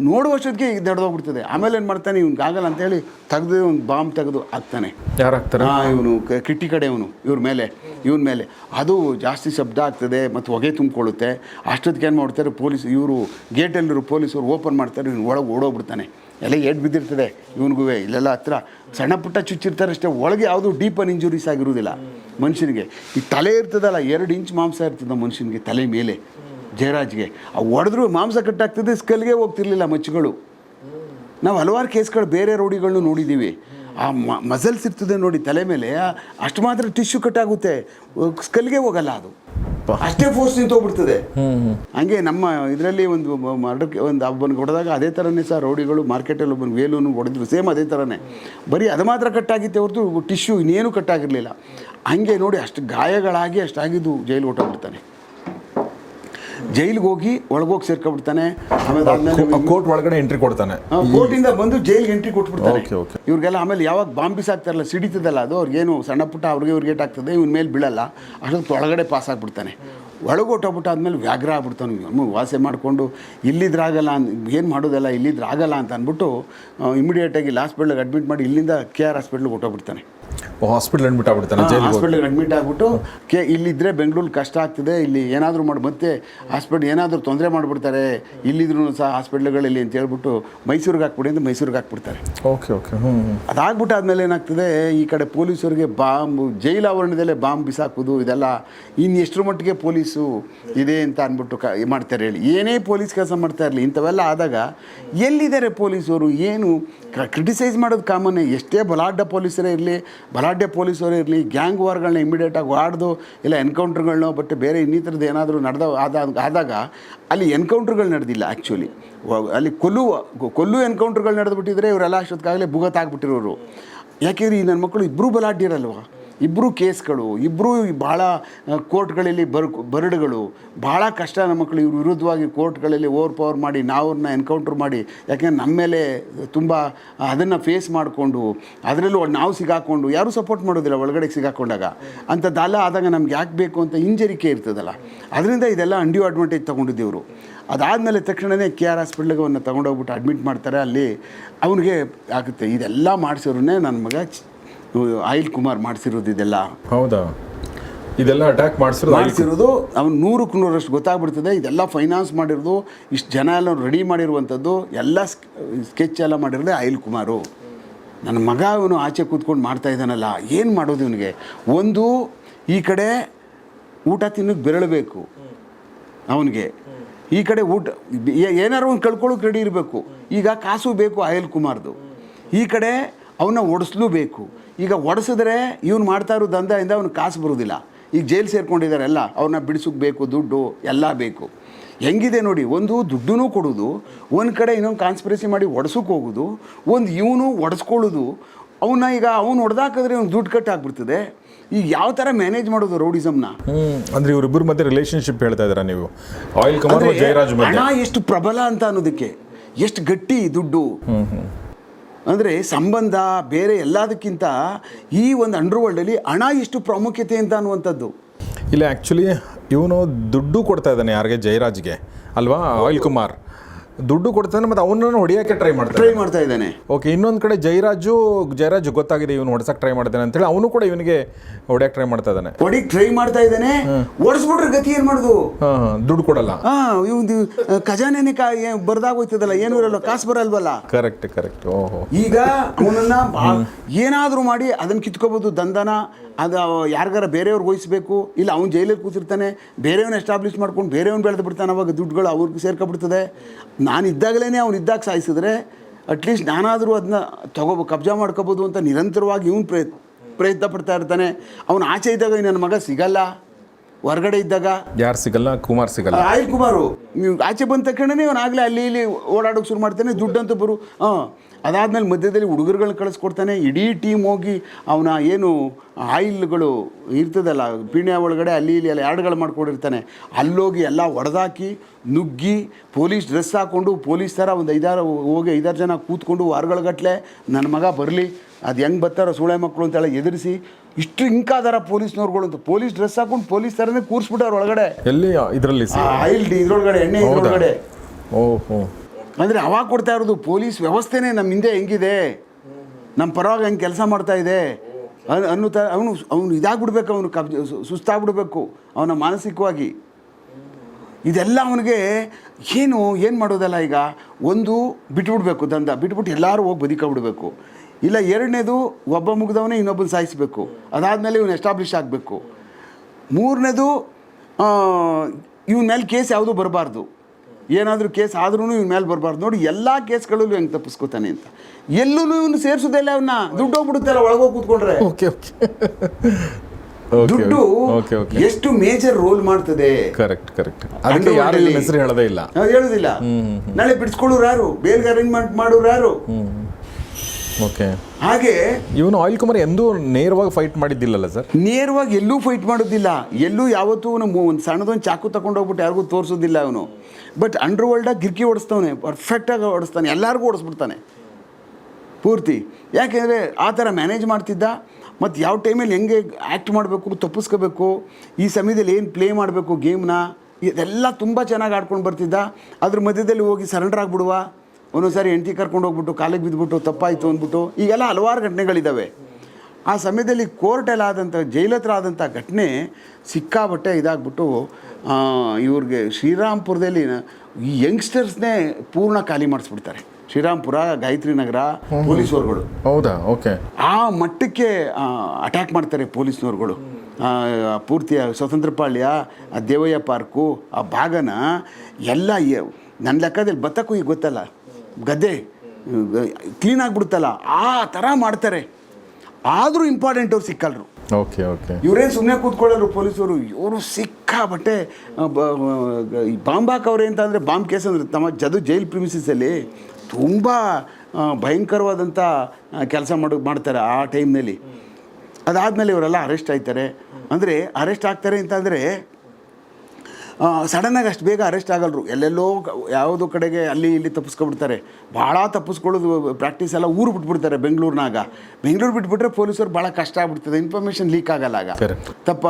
ನೋಡುವಷ್ಟೊತ್ತಿಗೆ ಇದು ನಡೆದೋಗ್ಬಿಡ್ತದೆ. ಆಮೇಲೆ ಏನು ಮಾಡ್ತಾನೆ ಇವ್ನಿಗೆ ಆಗಲ್ಲ ಅಂತೇಳಿ ತೆಗೆದು ಒಂದು ಬಾಂಬ್ ತೆಗೆದು ಹಾಕ್ತಾನೆ. ಯಾರು ಹಾಕ್ತಾರೆ? ಹಾಂ ಇವನು ಕಿಟ್ಟಿ ಕಡೆ ಇವನು ಇವ್ರ ಮೇಲೆ ಇವನ ಮೇಲೆ. ಅದು ಜಾಸ್ತಿ ಶಬ್ದ ಆಗ್ತದೆ ಮತ್ತು ಹೊಗೆ ತುಂಬಿಕೊಳ್ಳುತ್ತೆ. ಅಷ್ಟೊತ್ತಿಗೆ ಏನು ಮಾಡ್ತಾರೆ ಪೊಲೀಸ್ ಇವರು ಗೇಟಲ್ಲಿರೋ ಪೊಲೀಸರು ಓಪನ್ ಮಾಡ್ತಾರೆ ಇವನು ಒಳಗೆ ಓಡೋಗ್ಬಿಡ್ತಾನೆ. ಎಲ್ಲ ಏಟ್ ಬಿದ್ದಿರ್ತದೆ ಇವನಿಗೂ ಇಲ್ಲೆಲ್ಲ ಹತ್ರ ಸಣ್ಣ ಪುಟ್ಟ ಚುಚ್ಚಿರ್ತಾರೆ ಅಷ್ಟೇ. ಒಳಗೆ ಯಾವುದು ಡೀಪನ್ ಇಂಜುರೀಸ್ ಆಗಿರೋದಿಲ್ಲ ಮನುಷ್ಯನಿಗೆ. ಈ ತಲೆ ಇರ್ತದಲ್ಲ, ಎರಡು ಇಂಚ್ ಮಾಂಸ ಇರ್ತದೆ ಮನುಷ್ಯನಿಗೆ ತಲೆ ಮೇಲೆ, ಜಯರಾಜ್ಗೆ. ಆ ಒಡೆದ್ರೂ ಮಾಂಸ ಕಟ್ಟಾಗ್ತದೆ, ಸ್ಕಲ್ಗೆ ಹೋಗ್ತಿರ್ಲಿಲ್ಲ ಮಚ್ಚುಗಳು. ನಾವು ಹಲವಾರು ಕೇಸ್ಗಳು ಬೇರೆ ರೋಡಿಗಳನ್ನೂ ನೋಡಿದ್ದೀವಿ. ಆ ಮಸಲ್ಸ್ ಇರ್ತದೆ ನೋಡಿ ತಲೆ ಮೇಲೆ ಅಷ್ಟು ಮಾತ್ರ ಟಿಶ್ಯೂ ಕಟ್ ಆಗುತ್ತೆ. ಸ್ಕಲ್ಗೆ ಹೋಗಲ್ಲ ಅದು. ಅಷ್ಟೇ ಫೋರ್ಸ್ ನಿಂತೋಗ್ಬಿಡ್ತದೆ. ಹಂಗೆ ನಮ್ಮ ಇದರಲ್ಲಿ ಒಂದು ಮರಕ್ಕೆ ಒಂದು ಒಬ್ಬನಿಗೆ ಹೊಡೆದಾಗ ಅದೇ ಥರನೇ ಸಹ ರೌಡಿಗಳು ಮಾರ್ಕೆಟಲ್ಲಿ ಒಬ್ಬನ ವೇಲೂನು ಹೊಡೆದ್ರು ಸೇಮ್ ಅದೇ ಥರನೇ ಬರೀ ಅದು ಮಾತ್ರ ಕಟ್ಟಾಗಿತ್ತೆ ಹೊರತು ಟಿಶ್ಯೂ ಇನ್ನೇನು ಕಟ್ಟಾಗಿರಲಿಲ್ಲ ಹಂಗೆ ನೋಡಿ ಅಷ್ಟು ಗಾಯಗಳಾಗಿ ಅಷ್ಟಾಗಿದ್ದು ಜೈಲು ಹೊಟ್ಟೋಗ್ಬಿಡ್ತಾನೆ ಜೈಲಿಗೆ ಹೋಗಿ ಒಳಗೋಗಿ ಸೇರ್ಕೊಬಿಡ್ತಾನೆ ಕೋರ್ಟ್ ಒಳಗಡೆ ಎಂಟ್ರಿ ಕೊಡ್ತಾನೆ. ಕೋರ್ಟಿಂದ ಬಂದು ಜೈಲ್ಗೆ ಎಂಟ್ರಿ ಕೊಟ್ಬಿಡ್ತಾನೆ. ಇವ್ರಿಗೆಲ್ಲ ಆಮೇಲೆ ಯಾವಾಗ ಬಾಂಬಿಸ್ ಆಗ್ತಾರಲ್ಲ ಸಿಡಿತದಲ್ಲ ಅದು ಅವ್ರಿಗೇನು ಸಣ್ಣ ಪುಟ್ಟ ಅವ್ರಿಗೆ ಇವ್ರಿಗೆ ಏಟಾಗ್ತದೆ ಇವ್ನ ಮೇಲೆ ಬೀಳಲ್ಲ. ಅಷ್ಟೊತ್ತು ಒಳಗಡೆ ಪಾಸ್ ಆಗಿಬಿಡ್ತಾನೆ. ಒಳಗೆ ಆದಮೇಲೆ ವ್ಯಾಘ್ರ ಆಗ್ಬಿಡ್ತಾನೆ ವಾಸೆ ಮಾಡಿಕೊಂಡು ಇಲ್ಲಿದ್ರಾಗಲ್ಲ ಏನು ಮಾಡೋದಲ್ಲ ಇಲ್ಲಿದ್ರಾಗಲ್ಲ ಅಂತ ಅಂದ್ಬಿಟ್ಟು ಇಮಿಡಿಯೇಟಾಗಿ ಹಾಸ್ಪಿಟ್ಲಿಗೆ ಅಡ್ಮಿಟ್ ಮಾಡಿ ಇಲ್ಲಿಂದ ಕೆ ಆರ್ ಹಾಸ್ಪಿಟ್ಲಿಗೆ ಹೊಟ್ಟೋಗ್ಬಿಡ್ತಾನೆ ಹಾಸ್ಪಿಟಲ್ ಅಡ್ಮಿಟ್ ಆಗ್ಬಿಡ್ತಾನೆ. ಹಾಸ್ಪಿಟ್ಲಿಗೆ ಅಡ್ಮಿಟ್ ಆಗಿಬಿಟ್ಟು ಕೆ ಇಲ್ಲಿದ್ದರೆ ಬೆಂಗಳೂರು ಕಷ್ಟ ಆಗ್ತಿದೆ ಇಲ್ಲಿ ಏನಾದರೂ ಮಾಡಿ ಮತ್ತೆ ಹಾಸ್ಪಿಟ್ಲ್ ಏನಾದರೂ ತೊಂದರೆ ಮಾಡಿಬಿಡ್ತಾರೆ ಇಲ್ಲಿದ್ರು ಸಹ ಹಾಸ್ಪಿಟ್ಲ್ಗಳಲ್ಲಿ ಅಂತ ಹೇಳ್ಬಿಟ್ಟು ಮೈಸೂರಿಗೆ ಹಾಕ್ಬಿಡಿ ಅಂತ ಮೈಸೂರಿಗೆ ಹಾಕ್ಬಿಡ್ತಾರೆ ಓಕೆ ಓಕೆ ಹ್ಞೂ ಹ್ಞೂ. ಅದಾಗ್ಬಿಟ್ಟು ಆದಮೇಲೆ ಏನಾಗ್ತದೆ ಈ ಕಡೆ ಪೊಲೀಸರಿಗೆ ಬಾಂಬ್ ಜೈಲು ಆವರಣದಲ್ಲೇ ಬಾಂಬ್ ಬಿಸಾಕೋದು ಇದೆಲ್ಲ ಇನ್ನು ಎಷ್ಟರ ಮಟ್ಟಿಗೆ ಪೊಲೀಸು ಇದೆ ಅಂತ ಅಂದ್ಬಿಟ್ಟು ಕ ಮಾಡ್ತಾರೆ ಹೇಳಿ ಏನೇ ಪೊಲೀಸ್ ಕೆಲಸ ಮಾಡ್ತಾ ಇರಲಿ ಇಂಥವೆಲ್ಲ ಆದಾಗ ಎಲ್ಲಿದ್ದಾರೆ ಪೊಲೀಸರು ಏನು ಕ್ರಿಟಿಸೈಸ್ ಮಾಡೋದು ಕಾಮನ್ನೇ ಎಷ್ಟೇ ಬಲಾಢ್ಯ ಪೊಲೀಸರೇ ಇರಲಿ ಬಲಾಢ್ಯ ಪೊಲೀಸರು ಇರಲಿ ಗ್ಯಾಂಗ್ ವಾರ್ಗಳನ್ನ ಇಮಿಡಿಯೇಟಾಗಿ ಆಡ್ದು ಇಲ್ಲ ಎನ್ಕೌಂಟ್ರ್ಗಳನ್ನೋ ಬಟ್ ಬೇರೆ ಇನ್ನಿತರದ್ದು ಏನಾದರೂ ನಡೆದ, ಆದ, ಆದಾಗ ಅಲ್ಲಿ ಎನ್ಕೌಂಟ್ರ್ಗಳು ನಡೆದಿಲ್ಲ ಆ್ಯಕ್ಚುಲಿ ಅಲ್ಲಿ ಕೊಲ್ಲುವ ಕೊಲ್ಲು ಎನ್ಕೌಂಟ್ರ್ಗಳು ನಡೆದ್ಬಿಟ್ಟಿದ್ರೆ ಇವರೆಲ್ಲ ಅಷ್ಟೊತ್ತಿಗಾಗಲೇ ಭುಗತಾಗ್ಬಿಟ್ಟಿರೋರು ಯಾಕೆಂದರೆ ಈ ನನ್ನ ಮಕ್ಕಳು ಇಬ್ಬರೂ ಬಲಾಢ್ಯರಲ್ವ? ಇಬ್ಬರು ಕೇಸ್ಗಳು ಇಬ್ಬರು ಭಾಳ ಕೋರ್ಟ್ಗಳಲ್ಲಿ ಬರ್, ಬರಡುಗಳು. ಭಾಳ ಕಷ್ಟ ನಮ್ಮ ಮಕ್ಕಳು ಇವ್ರ ವಿರುದ್ಧವಾಗಿ ಕೋರ್ಟ್ಗಳಲ್ಲಿ ಓವರ್ ಪವರ್ ಮಾಡಿ, ನಾವ್ರನ್ನ ಎನ್ಕೌಂಟ್ರ್ ಮಾಡಿ, ಯಾಕೆಂದ್ರೆ ನಮ್ಮ ಮೇಲೆ ತುಂಬ ಅದನ್ನು ಫೇಸ್ ಮಾಡಿಕೊಂಡು, ಅದರಲ್ಲೂ ನಾವು ಸಿಗಾಕೊಂಡು, ಯಾರೂ ಸಪೋರ್ಟ್ ಮಾಡೋದಿಲ್ಲ ಒಳಗಡೆ ಸಿಗಾಕೊಂಡಾಗ. ಅಂಥದ್ದೆಲ್ಲ ಆದಾಗ ನಮ್ಗೆ ಯಾಕೆ ಬೇಕು ಅಂತ ಹಿಂಜರಿಕೆ ಇರ್ತದಲ್ಲ. ಅದರಿಂದ ಇದೆಲ್ಲ ಅಂಡ್ಯೂ ಅಡ್ವಾಂಟೇಜ್ ತೊಗೊಂಡಿದ್ದೇವರು ಅದಾದಮೇಲೆ ತಕ್ಷಣವೇ ಕೆ ಆರ್ ಹಾಸ್ಪಿಟ್ಲಿಗೆ ಅವನ್ನ ತೊಗೊಂಡೋಗ್ಬಿಟ್ಟು ಅಡ್ಮಿಟ್ ಮಾಡ್ತಾರೆ. ಅಲ್ಲಿ ಅವನಿಗೆ ಆಗುತ್ತೆ. ಇದೆಲ್ಲ ಮಾಡಿಸೋರನ್ನೇ ನನ್ನ ಮಗ ಆಯಿಲ್ ಕುಮಾರ್ ಮಾಡಿಸಿರೋದು ಇದೆಲ್ಲ. ಹೌದಾ? ಇದೆಲ್ಲ ಅಟ್ಯಾಕ್ ಮಾಡಿಸಿರೋದು ಮಾಡಿಸಿರೋದು ಅವ್ನು ನೂರಕ್ಕೆ ನೂರಷ್ಟು ಗೊತ್ತಾಗ್ಬಿಡ್ತದೆ ಇದೆಲ್ಲ ಫೈನಾನ್ಸ್ ಮಾಡಿರೋದು ಇಷ್ಟು ಜನ ಎಲ್ಲ ರೆಡಿ ಮಾಡಿರುವಂಥದ್ದು ಎಲ್ಲ ಸ್ಕೆಚ್ ಎಲ್ಲ ಮಾಡಿರೋದೇ ಆಯಿಲ್ ಕುಮಾರು. ನನ್ನ ಮಗ ಅವನು ಆಚೆ ಕೂತ್ಕೊಂಡು ಮಾಡ್ತಾ ಇದ್ದಾನಲ್ಲ ಏನು ಮಾಡೋದು ಇವನಿಗೆ? ಒಂದು ಈ ಕಡೆ ಊಟ ತಿನ್ನಕ್ಕೆ ಬೆರಳಬೇಕು ಅವನಿಗೆ. ಈ ಕಡೆ ಊಟ ಏನಾರು ಒಂದು ಕಳ್ಕೊಳ್ಳೋಕೆ ರೆಡಿ ಇರಬೇಕು. ಈಗ ಕಾಸು ಬೇಕು ಆಯಿಲ್ ಕುಮಾರ್ದು. ಈ ಕಡೆ ಅವನ್ನ ಓಡಿಸ್ಲೂ ಬೇಕು. ಈಗ ಒಡಿಸಿದ್ರೆ ಇವ್ನು ಮಾಡ್ತಾ ಇರೋ ದಂಧೆಯಿಂದ ಅವ್ನಿಗೆ ಕಾಸು ಬರೋದಿಲ್ಲ. ಈಗ ಜೈಲು ಸೇರ್ಕೊಂಡಿದ್ದಾರೆ ಎಲ್ಲ ಅವ್ರನ್ನ ಬಿಡಿಸೋಕೆ ಬೇಕು ದುಡ್ಡು ಎಲ್ಲ ಬೇಕು. ಹೆಂಗಿದೆ ನೋಡಿ ಒಂದು ದುಡ್ಡೂ ಕೊಡೋದು ಒಂದು ಕಡೆ ಇನ್ನೊಂದು ಕಾನ್ಸ್ಪಿರಸಿ ಮಾಡಿ ಒಡ್ಸೋಕೆ ಹೋಗೋದು ಒಂದು ಇವನು ಒಡಿಸ್ಕೊಳ್ಳೋದು ಅವನ್ನ ಈಗ ಅವ್ನು ಹೊಡೆದಾಕಿದ್ರೆ ಅವ್ನು ದುಡ್ಡು ಕಟ್ ಆಗ್ಬಿಡ್ತದೆ. ಈಗ ಯಾವ ಥರ ಮ್ಯಾನೇಜ್ ಮಾಡೋದು ರೌಡಿಸಮ್ನ? ಅಂದರೆ ಇವರಿಬ್ಬರ ಮಧ್ಯೆ ರಿಲೇಶನ್ಶಿಪ್ ಹೇಳ್ತಾ ಇದ್ದೀರಾ ನೀವು? ಆಯಿಲ್ ಜಯರಾಜ್ ಹಣ ಎಷ್ಟು ಪ್ರಬಲ ಅಂತ ಅನ್ನೋದಕ್ಕೆ ಎಷ್ಟು ಗಟ್ಟಿ ದುಡ್ಡು. ಅಂದರೆ ಸಂಬಂಧ ಬೇರೆ ಎಲ್ಲದಕ್ಕಿಂತ ಈ ಒಂದು ಅಂಡರ್ ವರ್ಲ್ಡಲ್ಲಿ ಹಣ ಎಷ್ಟು ಪ್ರಾಮುಖ್ಯತೆ ಅಂತ ಅನ್ನುವಂಥದ್ದು. ಇಲ್ಲ ಆ್ಯಕ್ಚುಲಿ ಇವನು ದುಡ್ಡು ಕೊಡ್ತಾ ಇದ್ದಾನೆ ಯಾರಿಗೆ? ಜಯರಾಜ್ಗೆ. ಅಲ್ವಾ? ಆಯಿಲ್ ಕುಮಾರ್. ದುಡ್ಡು ಕೊಡ್ತಾನೆ ಮತ್ತೆ ಅವನನ್ನು ಹೊಡಿಯೋಕೆ ಟ್ರೈ ಮಾಡ್ತಾನೆ. ಟ್ರೈ ಮಾಡ್ತಾ ಇದ್ದಾನೆ. ಓಕೆ ಇನ್ನೊಂದು ಕಡೆ ಜೈರಾಜು ಜೈರಾಜು ಗೊತ್ತಾಗಿದೆ ಇವನು ಹೊಡ್ಸಕ್ಕೆ ಟ್ರೈ ಮಾಡ್ತಾನೆ ಅಂತೇಳಿ ಅವನು ಕೂಡ ಇವನಿಗೆ ಹೊಡಿಯಕ್ ಟ್ರೈ ಮಾಡ್ತಾ ಇದ್ದಾನೆ. ಹೊಡಿ ಟ್ರೈ ಮಾಡ್ತಾ ಇದ್ದಾನೆ. ಓಡಿಸ್ಬಿಟ್ರೆ ಗತಿ ಏನು ಮಾಡುದು? ದುಡ್ಡು ಕೊಡಲ್ಲ. ಹಾ ಇವ್ದು ಖಜಾನೆನೆ ಕಾ ಬರ್ದಾಗ ಹೋಯ್ತದಲ್ಲ ಏನು ಇರಲ್ಲ ಕಾಸು ಬರಲ್ವಲ್ಲ? ಕರೆಕ್ಟ್ ಕರೆಕ್ಟ್ ಓಹೋ. ಈಗ ಅವನನ್ನ ಏನಾದರೂ ಮಾಡಿ ಅದನ್ನ ಕಿತ್ಕೋಬಹುದು ದಂಧನ. ಅದು ಯಾರಿಗಾರ ಬೇರೆಯವ್ರಿಗೆ ವಹಿಸ್ಬೇಕು ಇಲ್ಲ ಅವ್ನು ಜೈಲಲ್ಲಿ ಕೂತಿರ್ತಾನೆ ಬೇರೆಯವ್ನ ಎಸ್ಟಾಬ್ಲಿಷ್ ಮಾಡ್ಕೊಂಡು ಬೇರೆಯವ್ನು ಬೆಳೆದು ಬಿಡ್ತಾನೆ ಅವಾಗ ದುಡ್ಡುಗಳು ಅವ್ರಿಗೆ ಸೇರ್ಕೊಬಿಡ್ತದೆ. ನಾನು ಇದ್ದಾಗಲೇ ಅವ್ನು ಇದ್ದಾಗ ಸಾಯಿಸಿದ್ರೆ ಅಟ್ಲೀಸ್ಟ್ ನಾನಾದರೂ ಅದನ್ನ ತಗೋಬೋ ಕಬ್ಜಾ ಮಾಡ್ಕೋಬೋದು ಅಂತ ನಿರಂತರವಾಗಿ ಇವನು ಪ್ರಯತ್ನ ಪ್ರಯತ್ನ ಪಡ್ತಾ ಇರ್ತಾನೆ. ಅವನು ಆಚೆ ಇದ್ದಾಗ ನನ್ನ ಮಗ ಸಿಗಲ್ಲ. ಹೊರಗಡೆ ಇದ್ದಾಗ ಯಾರು ಸಿಗಲ್ಲ? ಕುಮಾರ್ ಸಿಗಲ್ಲ. ಆಯ್ ಕುಮಾರು. ನೀವು ಆಚೆ ಬಂದ ತಕ್ಷಣನೇ ಅವನಾಗಲೇ ಆಗಲೇ ಅಲ್ಲಿ ಇಲ್ಲಿ ಓಡಾಡೋಕೆ ಶುರು ಮಾಡ್ತಾನೆ ದುಡ್ಡಂತ ಬರು ಹಾಂ. ಅದಾದ್ಮೇಲೆ ಮಧ್ಯದಲ್ಲಿ ಹುಡುಗರುಗಳನ್ನ ಕಳಿಸ್ಕೊಡ್ತಾನೆ ಇಡೀ ಟೀಮ್ ಹೋಗಿ ಅವನ ಏನು ಆಯಿಲ್ಗಳು ಇರ್ತದಲ್ಲ ಪೀಣ್ಯ ಒಳಗಡೆ ಅಲ್ಲಿ ಇಲ್ಲಿ ಎಲ್ಲ ಯಾರ್ಡ್ಗಳು ಮಾಡ್ಕೊಂಡಿರ್ತಾನೆ. ಅಲ್ಲೋಗಿ ಎಲ್ಲ ಹೊಡೆದಾಕಿ ನುಗ್ಗಿ ಪೊಲೀಸ್ ಡ್ರೆಸ್ ಹಾಕ್ಕೊಂಡು ಪೊಲೀಸ್ ಥರ ಒಂದು ಐದಾರು ಹೋಗಿ ಐದಾರು ಜನ ಕೂತ್ಕೊಂಡು ವಾರಗಳಗಟ್ಟಲೆ ನನ್ನ ಮಗ ಬರಲಿ ಅದು ಹೆಂಗೆ ಬರ್ತಾರೋ ಸೂಳೆ ಮಕ್ಕಳು ಅಂತೆಲ್ಲ ಎದುರಿಸಿ ಇಷ್ಟು ಇಂಕಾದಾರ ಪೊಲೀಸ್ನವ್ರುಗಳು ಅಂತ ಪೊಲೀಸ್ ಡ್ರೆಸ್ ಹಾಕೊಂಡು ಪೊಲೀಸ್ ಥರನೇ ಕೂರಿಸ್ಬಿಟ್ಟಾರ ಒಳಗಡೆ. ಎಲ್ಲಿ ಇದರಲ್ಲಿ ಆಯಿಲ್ ಇದ್ರೊಳಗಡೆ ಎಣ್ಣೆ? ಇದ್ರೊಳಗಡೆ. ಓಹೋ. ಅಂದರೆ ಅವಾಗ ಕೊಡ್ತಾ ಇರೋದು ಪೊಲೀಸ್ ವ್ಯವಸ್ಥೆನೇ ನಮ್ಮ ಹಿಂದೆ ಹೆಂಗಿದೆ. ನಮ್ಮ ಪರವಾಗಿ ಹೆಂಗೆ ಕೆಲಸ ಮಾಡ್ತಾ ಇದೆ. ಅನ್ನು ಥರ ಅವನು ಅವನು ಇದಾಗ್ಬಿಡ್ಬೇಕು, ಅವನು ಕಬ್ ಸುಸ್ತಾಗ್ಬಿಡ್ಬೇಕು, ಅವನ ಮಾನಸಿಕವಾಗಿ. ಇದೆಲ್ಲ ಅವನಿಗೆ ಏನು ಏನು ಮಾಡೋದಲ್ಲ ಈಗ? ಒಂದು, ಬಿಟ್ಬಿಡ್ಬೇಕು ದಂದ ಬಿಟ್ಬಿಟ್ಟು ಎಲ್ಲರೂ ಹೋಗಿ ಬದುಕೊಬಿಡ್ಬೇಕು. ಇಲ್ಲ, ಎರಡನೇದು ಒಬ್ಬ ಮುಗಿದವನೇ ಇನ್ನೊಬ್ಬನ ಸಾಯಿಸಬೇಕು. ಅದಾದಮೇಲೆ ಇವನು ಎಸ್ಟಾಬ್ಲಿಷ್ ಆಗಬೇಕು. ಮೂರನೇದು ಇವನ ಮೇಲೆ ಕೇಸ್ ಯಾವುದೂ ಬರಬಾರ್ದು. ಏನಾದರೂ ಕೇಸ್ ಆದ್ರೂ ಇವ್ನ ಮೇಲೆ ಬರಬಾರ್ದು. ನೋಡಿ ಎಲ್ಲ ಕೇಸ್ಗಳಲ್ಲೂ ಹೆಂಗೆ ತಪ್ಪಿಸ್ಕೋತಾನೆ ಅಂತ. ಎಲ್ಲೂ ಇವನು ಸೇರಿಸೋದಿಲ್ಲ ಅವನ್ನ ದುಡ್ಡು ಹೋಗ್ಬಿಡುತ್ತಲ್ಲ ಒಳಗೋಗಿ ಕೂತ್ಕೊಂಡ್ರೆ. Okay okay. ದುಡ್ಡು ಓಕೆ ಓಕೆ. ಎಷ್ಟು ಮೇಜರ್ ರೋಲ್ ಮಾಡ್ತದೆ. Correct correct. ಅದಕ್ಕೆ ಯಾರು ಹೆಸರು ಹೇಳೋದೇ ಇಲ್ಲ. ಹೇಳೋದಿಲ್ಲ. ನಾಳೆ ಬಿಡಿಸ್ಕೊಳ್ಳೋರು ಯಾರು? ಬೇಲ್ಗೆ ಅರೇಂಜ್ಮೆಂಟ್ ಮಾಡೋರು ಯಾರು? ಓಕೆ. ಹಾಗೆ ಇವನು ಆಯಿಲ್ ಕುಮಾರ್ ಎಂದೂ ನೇರವಾಗಿ ಫೈಟ್ ಮಾಡಿದ್ದಿಲ್ಲಲ್ಲ ಸರ್? ನೇರವಾಗಿ ಎಲ್ಲೂ ಫೈಟ್ ಮಾಡೋದಿಲ್ಲ. ಎಲ್ಲೂ ಯಾವತ್ತೂ ಒಂದು ಸಣ್ಣದೊಂದು ಚಾಕು ತಗೊಂಡೋಗ್ಬಿಟ್ಟು ಯಾರಿಗೂ ತೋರಿಸೋದಿಲ್ಲ ಅವನು ಬಟ್ ಅಂಡರ್ ವರ್ಲ್ಡಾಗಿ ಗಿರ್ಕಿ ಓಡಿಸ್ತಾವನೆ ಪರ್ಫೆಕ್ಟಾಗಿ ಓಡಿಸ್ತಾನೆ ಎಲ್ಲರಿಗೂ ಓಡಿಸ್ಬಿಡ್ತಾನೆ. ಪೂರ್ತಿ. ಯಾಕೆಂದರೆ ಆ ಥರ ಮ್ಯಾನೇಜ್ ಮಾಡ್ತಿದ್ದ ಮತ್ತು ಯಾವ ಟೈಮಲ್ಲಿ ಹೆಂಗೆ ಆ್ಯಕ್ಟ್ ಮಾಡಬೇಕು, ತಪ್ಪಿಸ್ಕೋಬೇಕು, ಈ ಸಮಯದಲ್ಲಿ ಏನು ಪ್ಲೇ ಮಾಡಬೇಕು ಗೇಮ್ನ ಇದೆಲ್ಲ ತುಂಬ ಚೆನ್ನಾಗಿ ಆಡ್ಕೊಂಡು ಬರ್ತಿದ್ದ. ಅದ್ರ ಮಧ್ಯದಲ್ಲಿ ಹೋಗಿ ಸರೆಂಡರ್ ಆಗಿಬಿಡುವ. ಒಂದೊಂದು ಸಾರಿ ಹೆಂಡತಿ ಕರ್ಕೊಂಡು ಹೋಗ್ಬಿಟ್ಟು, ಕಾಲಿಗೆ ಬಿದ್ದುಬಿಟ್ಟು ತಪ್ಪಾಯಿತು ಅಂದ್ಬಿಟ್ಟು, ಈಗೆಲ್ಲ ಹಲವಾರು ಘಟನೆಗಳಿದ್ದಾವೆ ಆ ಸಮಯದಲ್ಲಿ ಕೋರ್ಟಲ್ಲಿ ಆದಂಥ ಜೈಲತ್ರ ಹತ್ರ ಆದಂಥ ಘಟನೆ ಸಿಕ್ಕಾಬಟ್ಟೆ ಇದಾಗ್ಬಿಟ್ಟು ಇವ್ರಿಗೆ ಶ್ರೀರಾಮ್ಪುರದಲ್ಲಿ ಈ ಯಂಗ್ಸ್ಟರ್ಸ್ನೇ ಪೂರ್ಣ ಖಾಲಿ ಮಾಡಿಸ್ಬಿಡ್ತಾರೆ. ಶ್ರೀರಾಮ್ಪುರ ಗಾಯತ್ರಿ ನಗರ ಪೊಲೀಸ್ನವ್ರುಗಳು. ಹೌದಾ? ಓಕೆ. ಆ ಮಟ್ಟಕ್ಕೆ ಅಟ್ಯಾಕ್ ಮಾಡ್ತಾರೆ ಪೊಲೀಸ್ನವ್ರುಗಳು. ಪೂರ್ತಿಯ ಸ್ವತಂತ್ರಪಾಳ್ಯ ಆ ದೇವಯ್ಯ ಪಾರ್ಕು ಆ ಭಾಗನ ಎಲ್ಲ ನನ್ನ ಲೆಕ್ಕದಲ್ಲಿ ಬತ್ತಕ್ಕೂ ಈಗ ಗೊತ್ತಲ್ಲ. ಗದ್ದೆ ಕ್ಲೀನ್ ಆಗಿಬಿಡುತ್ತಲ್ಲ. ಆ ಥರ ಮಾಡ್ತಾರೆ. ಆದರೂ ಇಂಪಾರ್ಟೆಂಟ್ ಅವ್ರು ಸಿಕ್ಕಲ್ರು. ಓಕೆ ಓಕೆ ಇವರೇನು ಸುಮ್ಮನೆ ಕೂತ್ಕೊಳ್ಳೋರು ಪೊಲೀಸರು ಇವರು ಸಿಕ್ಕಾಬಟ್ಟೆ ಬಾಂಬ್ ಹಾಕವ್ರೆ ಅಂತ ಅಂದರೆ ಬಾಂಬ್ ಕೇಸ್ ಅಂದರೆ ತಮ್ಮ ಜದು ಜೈಲ್ ಪ್ರಿಮಿಸಲ್ಲಿ ತುಂಬ ಭಯಂಕರವಾದಂಥ ಕೆಲಸ ಮಾಡ ಮಾಡ್ತಾರೆ ಆ ಟೈಮ್ನಲ್ಲಿ ಅದಾದಮೇಲೆ ಇವರೆಲ್ಲ ಅರೆಸ್ಟ್ ಆಯ್ತಾರೆ. ಅಂದರೆ ಅರೆಸ್ಟ್ ಆಗ್ತಾರೆ ಅಂತಂದರೆ ಸಡನ್ನಾಗಿ ಅಷ್ಟು ಬೇಗ ಅರೆಸ್ಟ್ ಆಗಲ್ರು. ಎಲ್ಲೆಲ್ಲೋ ಯಾವುದೋ ಕಡೆಗೆ ಅಲ್ಲಿ ಇಲ್ಲಿ ತಪ್ಪಿಸ್ಕೊಬಿಡ್ತಾರೆ. ಭಾಳ ತಪ್ಪಿಸ್ಕೊಳ್ಳೋದು ಪ್ರಾಕ್ಟೀಸ್ ಎಲ್ಲ ಊರು ಬಿಟ್ಬಿಡ್ತಾರೆ ಬೆಂಗಳೂರಿನಾಗ. ಬೆಂಗಳೂರು ಬಿಟ್ಬಿಟ್ರೆ ಪೊಲೀಸರು ಭಾಳ ಕಷ್ಟ ಆಗ್ಬಿಡ್ತದೆ. ಇನ್ಫಾರ್ಮೇಷನ್ ಲೀಕ್ ಆಗಲ್ಲ ಆಗ. ತಪ್ಪ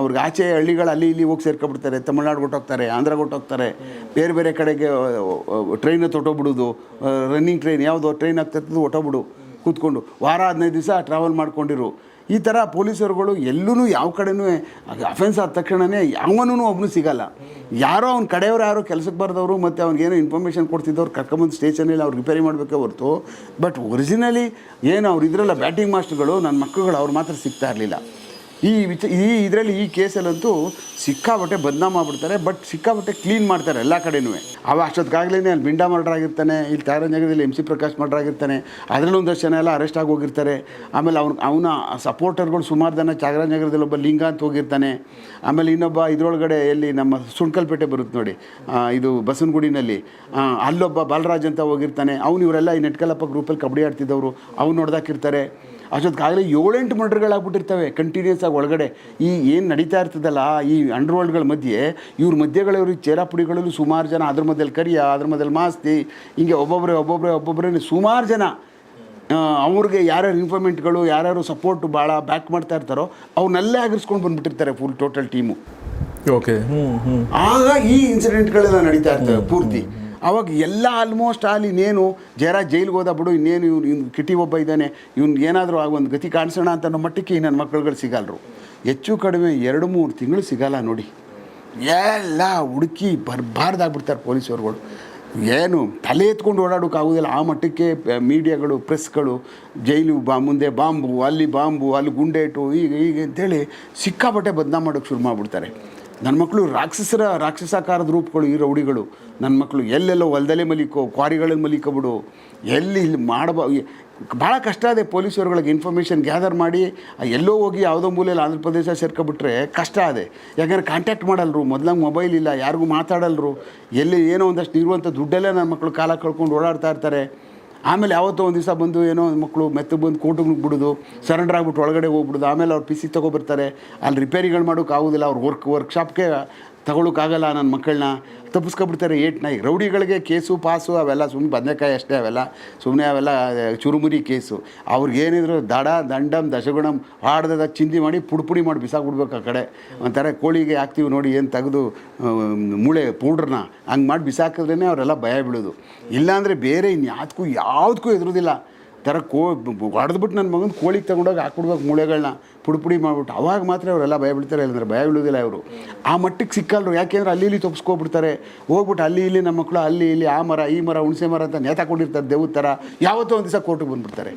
ಅವ್ರಿಗೆ ಆಚೆ ಹಳ್ಳಿಗಳು ಅಲ್ಲಿ ಇಲ್ಲಿ ಹೋಗಿ ಸೇರ್ಕೊಬಿಡ್ತಾರೆ. ತಮಿಳ್ನಾಡು ಕೊಟ್ಟೋಗ್ತಾರೆ ಆಂಧ್ರ ಕೊಟ್ಟೋಗ್ತಾರೆ. ಬೇರೆ ಬೇರೆ ಕಡೆಗೆ ಟ್ರೈನ್ ತೊಟ್ಟೋಗ್ಬಿಡೋದು ರನ್ನಿಂಗ್ ಟ್ರೈನ್ ಯಾವುದೋ ಟ್ರೈನ್ ಆಗ್ತಿರ್ತದೆ ಹೊಟ್ಟೋಗ್ಬಿಡು ಕೂತ್ಕೊಂಡು ವಾರ ಹದಿನೈದು ದಿವಸ ಟ್ರಾವೆಲ್ ಮಾಡ್ಕೊಂಡಿರು. ಈ ಥರ ಪೊಲೀಸರುಗಳು ಎಲ್ಲೂ ಯಾವ ಕಡೆನೂ ಅಫೆನ್ಸ್ ಆದ ತಕ್ಷಣವೇ ಯಾವನೂ ಒಬ್ಬನು ಸಿಗಲ್ಲ. ಯಾರೋ ಅವ್ನ ಕಡೆಯವ್ರು ಯಾರೋ ಕೆಲಸಕ್ಕೆ ಬರ್ದವರು ಮತ್ತು ಅವ್ನಿಗೇನೋ ಇನ್ಫಾರ್ಮೇಷನ್ ಕೊಡ್ತಿದ್ದವ್ರು ಕರ್ಕೊಂಬಂದು ಸ್ಟೇಷನಲ್ಲಿ ಅವ್ರು ರಿಪೇರಿ ಮಾಡಬೇಕೇ ಹೊರತು. ಬಟ್ ಒರಿಜಿನಲಿ ಏನು ಅವ್ರು ಇದ್ರಲ್ಲ ಬ್ಯಾಟಿಂಗ್ ಮಾಸ್ಟರ್ಗಳು ನನ್ನ ಮಕ್ಕಳುಗಳು ಅವ್ರು ಮಾತ್ರ ಸಿಗ್ತಾ ಇರಲಿಲ್ಲ. ಈ ವಿಚ ಈ ಇದರಲ್ಲಿ ಈ ಕೇಸಲ್ಲಂತೂ ಸಿಕ್ಕಾಬಟ್ಟೆ ಬದನಾಮ ಮಾಡ್ಬಿಡ್ತಾರೆ ಬಟ್ ಸಿಕ್ಕಾಬಟ್ಟೆ ಕ್ಲೀನ್ ಮಾಡ್ತಾರೆ ಎಲ್ಲ ಕಡೆನೂ. ಅವ ಅಷ್ಟೊತ್ತಿಗಾಗಲೇ ಅಲ್ಲಿ ಬಿಂಡಾ ಮರ್ಡರ್ ಆಗಿರ್ತಾನೆ ಇಲ್ಲಿ ತಾರಂಜಗದಲ್ಲಿ ಎಂ ಸಿ ಪ್ರಕಾಶ್ ಮರ್ಡರ್ ಆಗಿರ್ತಾನೆ ಅದರಲ್ಲಿ ಒಂದಷ್ಟು ಜನ ಎಲ್ಲ ಅರೆಸ್ಟ್ ಆಗಿ ಹೋಗಿರ್ತಾರೆ ಆಮೇಲೆ ಅವ್ನು ಅವನ ಸಪೋರ್ಟರ್ಗಳು ಸುಮಾರು ಜನ ಚಾಗರಾಜನಗರದಲ್ಲಿ ಒಬ್ಬ ಲಿಂಗ ಅಂತ ಹೋಗಿರ್ತಾನೆ. ಆಮೇಲೆ ಇನ್ನೊಬ್ಬ ಇದರೊಳಗಡೆ ಎಲ್ಲಿ ನಮ್ಮ ಸುಣ್ಕಲ್ಪೇಟೆ ಬರುತ್ತೆ ನೋಡಿ ಇದು ಬಸವನಗುಡಿನಲ್ಲಿ ಆ, ಅಲ್ಲೊಬ್ಬ ಬಾಲರಾಜ್ ಅಂತ ಹೋಗಿರ್ತಾನೆ. ಅವ್ನು ಇವರೆಲ್ಲ ಈ ನೆಟ್ಕಲಪ್ಪ ಗ್ರೂಪಲ್ಲಿ ಕಬಡ್ಡಿ ಆಡ್ತಿದ್ದವರು ಅವ್ನು ನೋಡ್ದಾಕಿರ್ತಾರೆ. ಅಷ್ಟೊತ್ತಿಗಾಗಲೇ ಏಳೆಂಟು ಮರ್ಡ್ರ್ಗಳಾಗ್ಬಿಟ್ಟಿರ್ತವೆ ಕಂಟಿನ್ಯೂಸ್ ಆಗಿ ಒಳಗಡೆ. ಈ ಏನು ನಡೀತಾ ಇರ್ತದಲ್ಲ ಈ ಅಂಡರ್ವರ್ಲ್ಡ್ಗಳ ಮಧ್ಯೆ ಇವ್ರ ಮಧ್ಯೆಗಳವರು ಚೇರಾಪುಡಿಗಳಲ್ಲೂ ಸುಮಾರು ಜನ ಅದ್ರ ಮಧ್ಯದಲ್ಲಿ ಕರಿಯ ಅದ್ರ ಮಧ್ಯದಲ್ಲಿ ಮಾಸ್ತಿ ಹಿಂಗೆ ಒಬ್ಬೊಬ್ಬರೇ ಒಬ್ಬೊಬ್ಬರೇ ಒಬ್ಬೊಬ್ಬರೇ ಸುಮಾರು ಜನ. ಅವ್ರಿಗೆ ಯಾರ್ಯಾರು ಇನ್ಫಾರ್ಮೆಂಟ್ಗಳು ಯಾರ್ಯಾರು ಸಪೋರ್ಟ್ ಭಾಳ ಬ್ಯಾಕ್ ಮಾಡ್ತಾ ಇರ್ತಾರೋ ಅವ್ರನ್ನೆಲ್ಲೇ ಆಗಿಸ್ಕೊಂಡು ಬಂದ್ಬಿಟ್ಟಿರ್ತಾರೆ ಫುಲ್ ಟೋಟಲ್ ಟೀಮು ಓಕೆ ಆಗ ಈ ಇನ್ಸಿಡೆಂಟ್ಗಳೆಲ್ಲ ನಡೀತಾ ಇರ್ತವೆ ಪೂರ್ತಿ. ಅವಾಗ ಎಲ್ಲ ಆಲ್ಮೋಸ್ಟ್ ಆಲ್ ಇನ್ನೇನು, ಜಯರಾಜ್ ಜೈಲಿಗೆ ಹೋದ ಬಿಡು, ಇನ್ನೇನು ಇವ್ನು ಇವ್ನು ಕಿಟಿ ಒಬ್ಬ ಇದ್ದಾನೆ, ಇವ್ನು ಏನಾದರೂ ಆಗ ಒಂದು ಗತಿ ಕಾಣಿಸೋಣ ಅಂತ ಅನ್ನೋ ಮಟ್ಟಕ್ಕೆ ಈ ನನ್ನ ಮಕ್ಕಳುಗಳು ಸಿಗಲ್ರು. ಹೆಚ್ಚು ಕಡಿಮೆ ಎರಡು, ಮೂರು ತಿಂಗಳು ಸಿಗಲ್ಲ ನೋಡಿ. ಎಲ್ಲ ಹುಡುಕಿ ಬರಬಾರ್ದಾಗ್ಬಿಡ್ತಾರೆ ಪೊಲೀಸವ್ರುಗಳು. ಏನು, ತಲೆ ಎತ್ಕೊಂಡು ಓಡಾಡೋಕ್ಕಾಗೋದಿಲ್ಲ ಆ ಮಟ್ಟಕ್ಕೆ ಮೀಡಿಯಾಗಳು, ಪ್ರೆಸ್ಗಳು, ಜೈಲು ಬಾ, ಮುಂದೆ ಬಾಂಬು, ಅಲ್ಲಿ ಬಾಂಬು, ಅಲ್ಲಿ ಗುಂಡೇಟು ಈಗ ಹೀಗೆ ಅಂತೇಳಿ ಸಿಕ್ಕಾಪಟ್ಟೆ ಬದನಾಮ ಮಾಡೋಕ್ಕೆ ಶುರು ಮಾಡಿಬಿಡ್ತಾರೆ. ನನ್ನ ಮಕ್ಕಳು ರಾಕ್ಷಸರ ರಾಕ್ಷಸಾಕಾರದ ರೂಪಗಳು ಈ ರೌಡಿಗಳು. ನನ್ನ ಮಕ್ಕಳು ಎಲ್ಲೆಲ್ಲೋ ಹೊಲದಲ್ಲೇ ಮಲಿಕೋ, ಕ್ವಾರಿಗಳಲ್ಲಿ ಮಲಿಕೋಬಿಡು ಎಲ್ಲಿ ಇಲ್ಲಿ ಮಾಡಬ ಭಾಳ ಕಷ್ಟ ಇದೆ ಪೊಲೀಸರುಗಳಿಗೆ ಇನ್ಫಾರ್ಮೇಷನ್ ಗ್ಯಾದರ್ ಮಾಡಿ ಎಲ್ಲೋ ಹೋಗಿ ಯಾವುದೋ ಮೂಲೆಯಲ್ಲಿ ಆಂಧ್ರ ಪ್ರದೇಶ ಸೇರ್ಕೊಬಿಟ್ರೆ ಕಷ್ಟ ಅದೆ. ಯಾಕಂದರೆ ಕಾಂಟ್ಯಾಕ್ಟ್ ಮಾಡಲ್ರು, ಮೊದಲಂಗೆ ಮೊಬೈಲ್ ಇಲ್ಲ, ಯಾರಿಗೂ ಮಾತಾಡಲ್ರು. ಎಲ್ಲಿ ಏನೋ ಒಂದಷ್ಟು ಇರುವಂಥ ದುಡ್ಡಲ್ಲೇ ನನ್ನ ಮಕ್ಕಳು ಕಾಲ ಕಳ್ಕೊಂಡು ಓಡಾಡ್ತಾ ಇರ್ತಾರೆ. ಆಮೇಲೆ ಯಾವತ್ತೋ ಒಂದು ದಿವಸ ಬಂದು ಏನೋ ಮಕ್ಕಳು ಮೆತ್ತಗೆ ಬಂದು ಕೋರ್ಟಿಗೆ ಬಿಡೋದು ಸರೆಂಡರ್ ಆಗ್ಬಿಟ್ಟು ಒಳಗಡೆ ಹೋಗ್ಬಿಡೋದು, ಆಮೇಲೆ ಅವ್ರು ಪಿ ಸಿ ತೊಗೊಬರ್ತಾರೆ. ಅಲ್ಲಿ ರಿಪೇರಿಗಳು ಮಾಡೋಕ್ಕಾಗೋದಿಲ್ಲ ಅವ್ರು ವರ್ಕ್ ವರ್ಕ್ಶಾಪ್ಗೆ ತಗೊಳ್ಳೋಕ್ಕಾಗಲ್ಲ ನನ್ನ ಮಕ್ಕಳನ್ನ. ತಪ್ಪಿಸ್ಕೊಬಿಡ್ತಾರೆ ಏಟ್ ಈಗ ರೌಡಿಗಳಿಗೆ ಕೇಸು, ಪಾಸು ಅವೆಲ್ಲ ಸುಮ್ಮನೆ ಬದನೆಕಾಯಿ ಅಷ್ಟೇ ಅವೆಲ್ಲ. ಸುಮ್ಮನೆ ಅವೆಲ್ಲ ಚುರುಮುರಿ ಕೇಸು. ಅವ್ರಿಗೇನಿದ್ರು ದಡ, ದಂಡಂ, ದಶಗುಣಂ ಹಾಡ್ದಾಗ ಚಿಂದಿ ಮಾಡಿ ಪುಡಿಪುಡಿ ಪುಡಿ ಮಾಡಿ ಬಿಸಾಕ್ಬಿಡ್ಬೇಕು ಆ ಕಡೆ. ಒಂಥರ ಕೋಳಿಗೆ ಹಾಕ್ತೀವಿ ನೋಡಿ ಏನು ತೆಗೆದು ಮೂಳೆ ಪೌಡ್ರನ್ನ ಹಂಗೆ ಮಾಡಿ ಬಿಸಾಕಿದ್ರೇ ಅವರೆಲ್ಲ ಭಯ ಬೀಳೋದು. ಇಲ್ಲಾಂದರೆ ಬೇರೆ ಇನ್ಯಾವುದಕ್ಕೂ ಯಾವುದಕ್ಕೂ ಎದುರೋದಿಲ್ಲ ಥರ ಕೋ ಹೊಡೆದ್ಬಿಟ್ಟು ನನ್ನ ಮಗನ ಕೋಳಿಗೆ ತಗೊಂಡೋಗಿ ಹಾಕ್ಬಿಡ್ಬೇಕು ಮೂಳೆಗಳನ್ನ ಪುಡಿ ಪುಡಿ ಮಾಡಿಬಿಟ್ಟು ಅವಾಗ ಮಾತ್ರ ಅವರೆಲ್ಲ ಭಯ ಬಿಡ್ತಾರೆ ಇಲ್ಲಂದ್ರೆ ಭಯ ಬಿಡೋದಿಲ್ಲ ಅವರು ಆ ಮಟ್ಟಕ್ಕೆ ಸಿಕ್ಕಲ್ರು ಯಾಕೆಂದ್ರೆ ಅಲ್ಲಿ ಇಲ್ಲಿ ತಪ್ಪಿಸ್ಕೊಬಿಡ್ತಾರೆ ಹೋಗ್ಬಿಟ್ಟು ಅಲ್ಲಿ ಇಲ್ಲಿ ನಮ್ಮ ಮಕ್ಕಳು ಅಲ್ಲಿ ಇಲ್ಲಿ ಆ ಮರ ಈ ಮರ ಹುಣಸೆ ಮರ ಅಂತ ನೇತಾಕೊಂಡಿರ್ತಾರೆ ದೇವ್ರ ಥರ ಯಾವತ್ತೋ ಒಂದು ದಿವಸ ಕೋರ್ಟಿಗೆ ಬಂದ್ಬಿಡ್ತಾರೆ.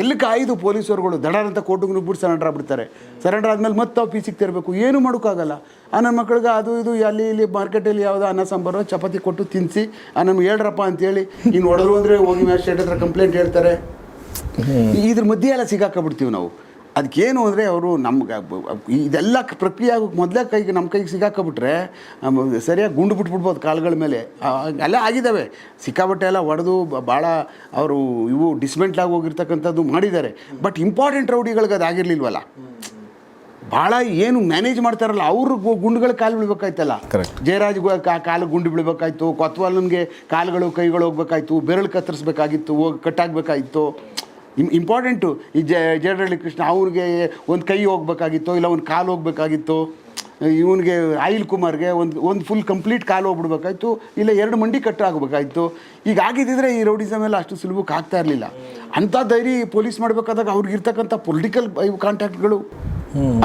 ಎಲ್ಲಿ ಕಾಯ್ದು ಪೊಲೀಸರುಗಳು ದಡ ಅಂತ ಕೋರ್ಟಿಗೆ ನುಗ್ಬಿಟ್ಟು ಸರೆಂಡರ್ ಆಗ್ಬಿಡ್ತಾರೆ. ಸರೆಂಡರ್ ಆದಮೇಲೆ ಮತ್ತೆ ಆಫೀಸಿಗೆ ತೆರಬೇಕು. ಏನೂ ಮಾಡೋಕ್ಕಾಗಲ್ಲ. ಆ ನನ್ನ ಮಕ್ಳಿಗೆ ಅದು ಇದು ಅಲ್ಲಿ ಇಲ್ಲಿ ಮಾರ್ಕೆಟಲ್ಲಿ ಯಾವುದೋ ಅನ್ನ ಸಾಂಬಾರು ಚಪಾತಿ ಕೊಟ್ಟು ತಿನ್ನಿಸಿ ಆ ನಮ್ಗೆ ಹೇಳ್ರಪ್ಪ ಅಂತೇಳಿ ಇನ್ನು ಹೊಡೆದ್ರು ಅಂದರೆ ಹೋಗಿ ಮ್ಯಾಜಿಸ್ಟ್ರೇಟ್ ಹತ್ರ ಕಂಪ್ಲೇಂಟ್ ಹೇಳ್ತಾರೆ. ಇದ್ರ ಮಧ್ಯೆ ಎಲ್ಲ ಸಿಗಾಕಬಿಡ್ತೀವಿ ನಾವು. ಅದಕ್ಕೇನು ಅಂದರೆ ಅವರು ನಮ್ಗೆ ಇದೆಲ್ಲ ಪ್ರಕ್ರಿಯೆ ಆಗೋಕ್ಕೆ ಮೊದಲೇ ಕೈಗೆ ನಮ್ಮ ಕೈಗೆ ಸಿಗಾಕೊಬಿಟ್ರೆ ಸರಿಯಾಗಿ ಗುಂಡು ಬಿಟ್ಬಿಡ್ಬೋದು ಕಾಲುಗಳ ಮೇಲೆ. ಎಲ್ಲ ಆಗಿದ್ದಾವೆ. ಸಿಕ್ಕಾಬಟ್ಟೆ ಎಲ್ಲ ಒಡೆದು ಭಾಳ ಅವರು ಇವು ಡಿಸ್ಮೆಂಟ್ಲಾಗಿ ಹೋಗಿರ್ತಕ್ಕಂಥದ್ದು ಮಾಡಿದ್ದಾರೆ. ಬಟ್ ಇಂಪಾರ್ಟೆಂಟ್ ರೌಡಿಗಳಿಗೆ ಅದು ಆಗಿರಲಿಲ್ವಲ್ಲ? ಭಾಳ ಏನು ಮ್ಯಾನೇಜ್ ಮಾಡ್ತಾರಲ್ಲ ಅವ್ರಿಗೆ ಗುಂಡುಗಳ ಕಾಲು ಬೀಳ್ಬೇಕಾಯ್ತಲ್ಲ. ಜಯರಾಜ್ ಕಾ ಕಾಲು ಗುಂಡು ಬೀಳ್ಬೇಕಾಯ್ತು ಕೊತ್ವಾಲನ್ಗೆ ಕಾಲುಗಳು ಕೈಗಳು ಹೋಗ್ಬೇಕಾಯ್ತು ಬೆರಳು ಕತ್ತರಿಸ್ಬೇಕಾಗಿತ್ತು ಹೋಗಿ ಕಟ್ಟಾಗಬೇಕಾಗಿತ್ತು ಇಮ್ ಇಂಪಾರ್ಟೆಂಟು ಈ ಜ ಜಯರಳ್ಳಿ ಕೃಷ್ಣ ಅವ್ರಿಗೆ ಒಂದು ಕೈ ಹೋಗ್ಬೇಕಾಗಿತ್ತು ಇಲ್ಲ ಒಂದು ಕಾಲು ಹೋಗ್ಬೇಕಾಗಿತ್ತು ಇವನಿಗೆ ಆಯಿಲ್ ಕುಮಾರ್ಗೆ ಒಂದು ಒಂದು ಫುಲ್ ಕಂಪ್ಲೀಟ್ ಕಾಲು ಹೋಗ್ಬಿಡ್ಬೇಕಾಯ್ತು ಇಲ್ಲ ಎರಡು ಮಂಡಿ ಕಟ್ಟಾಗಬೇಕಾಯ್ತು ಈಗ ಆಗಿದ್ದಿದ್ರೆ ಈ ರೌಡಿಸಮ್ ಎಲ್ಲ ಅಷ್ಟು ಸುಲಭಕ್ಕೆ ಆಗ್ತಾ ಇರಲಿಲ್ಲ. ಅಂಥ ಧೈರ್ಯ ಪೊಲೀಸ್ ಮಾಡಬೇಕಾದಾಗ ಅವ್ರಿಗಿರ್ತಕ್ಕಂಥ ಪೊಲಿಟಿಕಲ್ ಕಾಂಟ್ಯಾಕ್ಟ್ಗಳು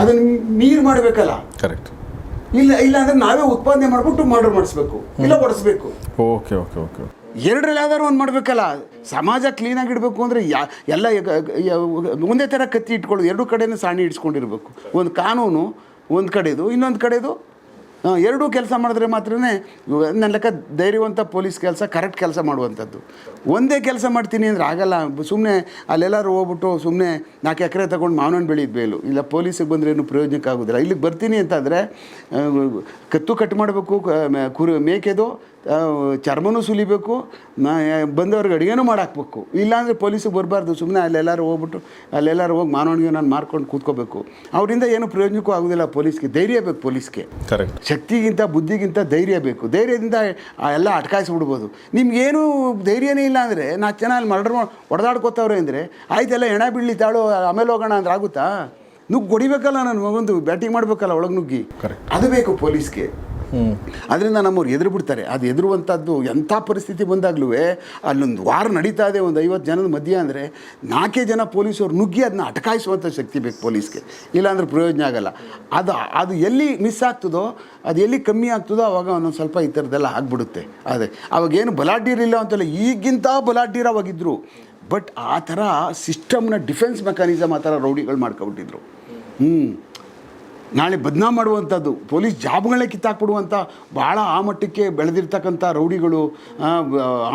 ಅದನ್ನು ನೀರು ಮಾಡಬೇಕಲ್ಲ. ಕರೆಕ್ಟ್ ಇಲ್ಲ ಇಲ್ಲ ಅಂದ್ರೆ ನಾವೇ ಉತ್ಪಾದನೆ ಮಾಡ್ಬಿಟ್ಟು ಮರ್ಡರ್ ಮಾಡಿಸ್ಬೇಕು ಇಲ್ಲ ಹೊಡಿಸ್ಬೇಕು ಓಕೆ ಓಕೆ ಓಕೆ. ಎರಡರಲ್ಲಿ ಯಾವ್ದಾದ್ರು ಒಂದು ಮಾಡಬೇಕಲ್ಲ. ಸಮಾಜ ಕ್ಲೀನಾಗಿ ಇಡಬೇಕು ಅಂದರೆ ಯಾ, ಎಲ್ಲ ಒಂದೇ ಥರ ಕತ್ತಿ ಇಟ್ಕೊಳ್ಳೋದು, ಎರಡು ಕಡೆನೂ ಸಾಣಿ ಇಡ್ಸ್ಕೊಂಡಿರ್ಬೇಕು. ಒಂದು ಕಾನೂನು, ಒಂದು ಕಡೆದು, ಇನ್ನೊಂದು ಕಡೆದು ಎರಡೂ ಕೆಲಸ ಮಾಡಿದ್ರೆ ಮಾತ್ರ ನನ್ನ ಲೆಕ್ಕ ಧೈರ್ಯವಂತ ಪೊಲೀಸ್ ಕೆಲಸ, ಕರೆಕ್ಟ್ ಕೆಲಸ ಮಾಡುವಂಥದ್ದು. ಒಂದೇ ಕೆಲಸ ಮಾಡ್ತೀನಿ ಅಂದರೆ ಆಗಲ್ಲ. ಸುಮ್ಮನೆ ಅಲ್ಲೆಲ್ಲರೂ ಹೋಗ್ಬಿಟ್ಟು ಸುಮ್ಮನೆ ನಾಲ್ಕು ಎಕರೆ ತಗೊಂಡು ಮಾವನಣ್ಣು ಬೆಳೆಯೋದು ಬೇಲು. ಇಲ್ಲ ಪೊಲೀಸಿಗೆ ಬಂದರೆ ಏನು ಪ್ರಯೋಜನಕ್ಕೆ ಆಗೋದಿಲ್ಲ. ಇಲ್ಲಿಗೆ ಬರ್ತೀನಿ ಅಂತಂದರೆ ಕತ್ತು ಕಟ್ ಮಾಡಬೇಕು ಕುರಿ ಮೇಕೆದು ಚರ್ಮನೂ ಸುಲಿಬೇಕು ನಾ ಬಂದವ್ರಿಗೆ ಅಡುಗೆನೂ ಮಾಡಾಕ್ಬೇಕು. ಇಲ್ಲಾಂದರೆ ಪೊಲೀಸಿಗೆ ಬರಬಾರ್ದು ಸುಮ್ಮನೆ ಅಲ್ಲೆಲ್ಲರೂ ಹೋಗ್ಬಿಟ್ಟು ಅಲ್ಲೆಲ್ಲರೂ ಹೋಗಿ ಮಾನವನಿಗೆ ನಾನು ಮಾರ್ಕೊಂಡು ಕೂತ್ಕೋಬೇಕು. ಅವರಿಂದ ಏನು ಪ್ರಯೋಜನಕ್ಕೂ ಆಗೋದಿಲ್ಲ ಪೊಲೀಸ್ಗೆ ಧೈರ್ಯ ಬೇಕು ಪೊಲೀಸ್ಗೆ. ಕರೆಕ್ಟ್. ಶಕ್ತಿಗಿಂತ ಬುದ್ಧಿಗಿಂತ ಧೈರ್ಯ ಬೇಕು. ಧೈರ್ಯದಿಂದ ಎಲ್ಲ ಅಟ್ಕಾಯಿಸ್ಬಿಡ್ಬೋದು. ನಿಮ್ಗೇನು ಧೈರ್ಯನೇ ಇಲ್ಲ ಅಂದರೆ ನಾಲ್ಕು ಜನ ಅಲ್ಲಿ ಮರ್ಡರ್ ಮಾಡಿ ಹೊಡೆದಾಡ್ಕೋತವ್ರೆ ಅಂದರೆ ಆಯ್ತೆಲ್ಲ ಹೆಣ ಬೀಳಲಿ ತಾಳು ಆಮೇಲೆ ಹೋಗೋಣ ಅಂದ್ರೆ ಆಗುತ್ತಾ? ನುಗ್ಗಿ ಹೊಡಿಬೇಕಲ್ಲ ನನ್ನ ಮಗಂದು ಬ್ಯಾಟಿಂಗ್ ಮಾಡಬೇಕಲ್ಲ ಒಳಗೆ ನುಗ್ಗಿ? ಕರೆಕ್ಟ್. ಅದು ಬೇಕು ಪೊಲೀಸ್ಗೆ. ಅದರಿಂದ ನಮ್ಮವ್ರು ಎದುರು ಬಿಡ್ತಾರೆ ಅದು ಎದುರುವಂಥದ್ದು ಎಂಥ ಪರಿಸ್ಥಿತಿ ಬಂದಾಗಲೂ ಅಲ್ಲೊಂದು ವಾರ ನಡೀತಾ ಇದೆ, ಒಂದು ಐವತ್ತು ಜನದ ಮಧ್ಯೆ ಅಂದರೆ ನಾಲ್ಕೇ ಜನ ಪೊಲೀಸವ್ರು ನುಗ್ಗಿ ಅದನ್ನ ಅಟಕಾಯಿಸುವಂಥ ಶಕ್ತಿ ಬೇಕು ಪೊಲೀಸ್ಗೆ. ಇಲ್ಲಾಂದ್ರೆ ಪ್ರಯೋಜನ ಆಗಲ್ಲ. ಅದು ಅದು ಎಲ್ಲಿ ಮಿಸ್ ಆಗ್ತದೋ, ಅದು ಎಲ್ಲಿ ಕಮ್ಮಿ ಆಗ್ತದೋ ಅವಾಗ ಒಂದೊಂದು ಸ್ವಲ್ಪ ಈ ಥರದ್ದೆಲ್ಲ ಆಗ್ಬಿಡುತ್ತೆ. ಅದೇ, ಅವಾಗೇನು ಬಲಾಢ್ಯರಿಲ್ಲ ಅಂತಲ್ಲ, ಈಗಿಂತ ಬಲಾಢ್ಯರು ಅವಾಗಿದ್ದರು ಬಟ್ ಆ ಥರ ಸಿಸ್ಟಮ್ನ ಡಿಫೆನ್ಸ್ ಮೆಕಾನಿಸಮ್ ಆ ಥರ ರೌಡಿಗಳು ಮಾಡ್ಕೊಬಿಟ್ಟಿದ್ರು. ಹ್ಞೂ ನಾಳೆ ಬದನಾಮ್ ಮಾಡುವಂಥದ್ದು. ಪೊಲೀಸ್ ಜಾಬ್ಗಳೇ ಕಿತ್ತಾಕ್ಬಿಡುವಂಥ ಭಾಳ ಆ ಮಟ್ಟಕ್ಕೆ ಬೆಳೆದಿರ್ತಕ್ಕಂಥ ರೌಡಿಗಳು ಆ,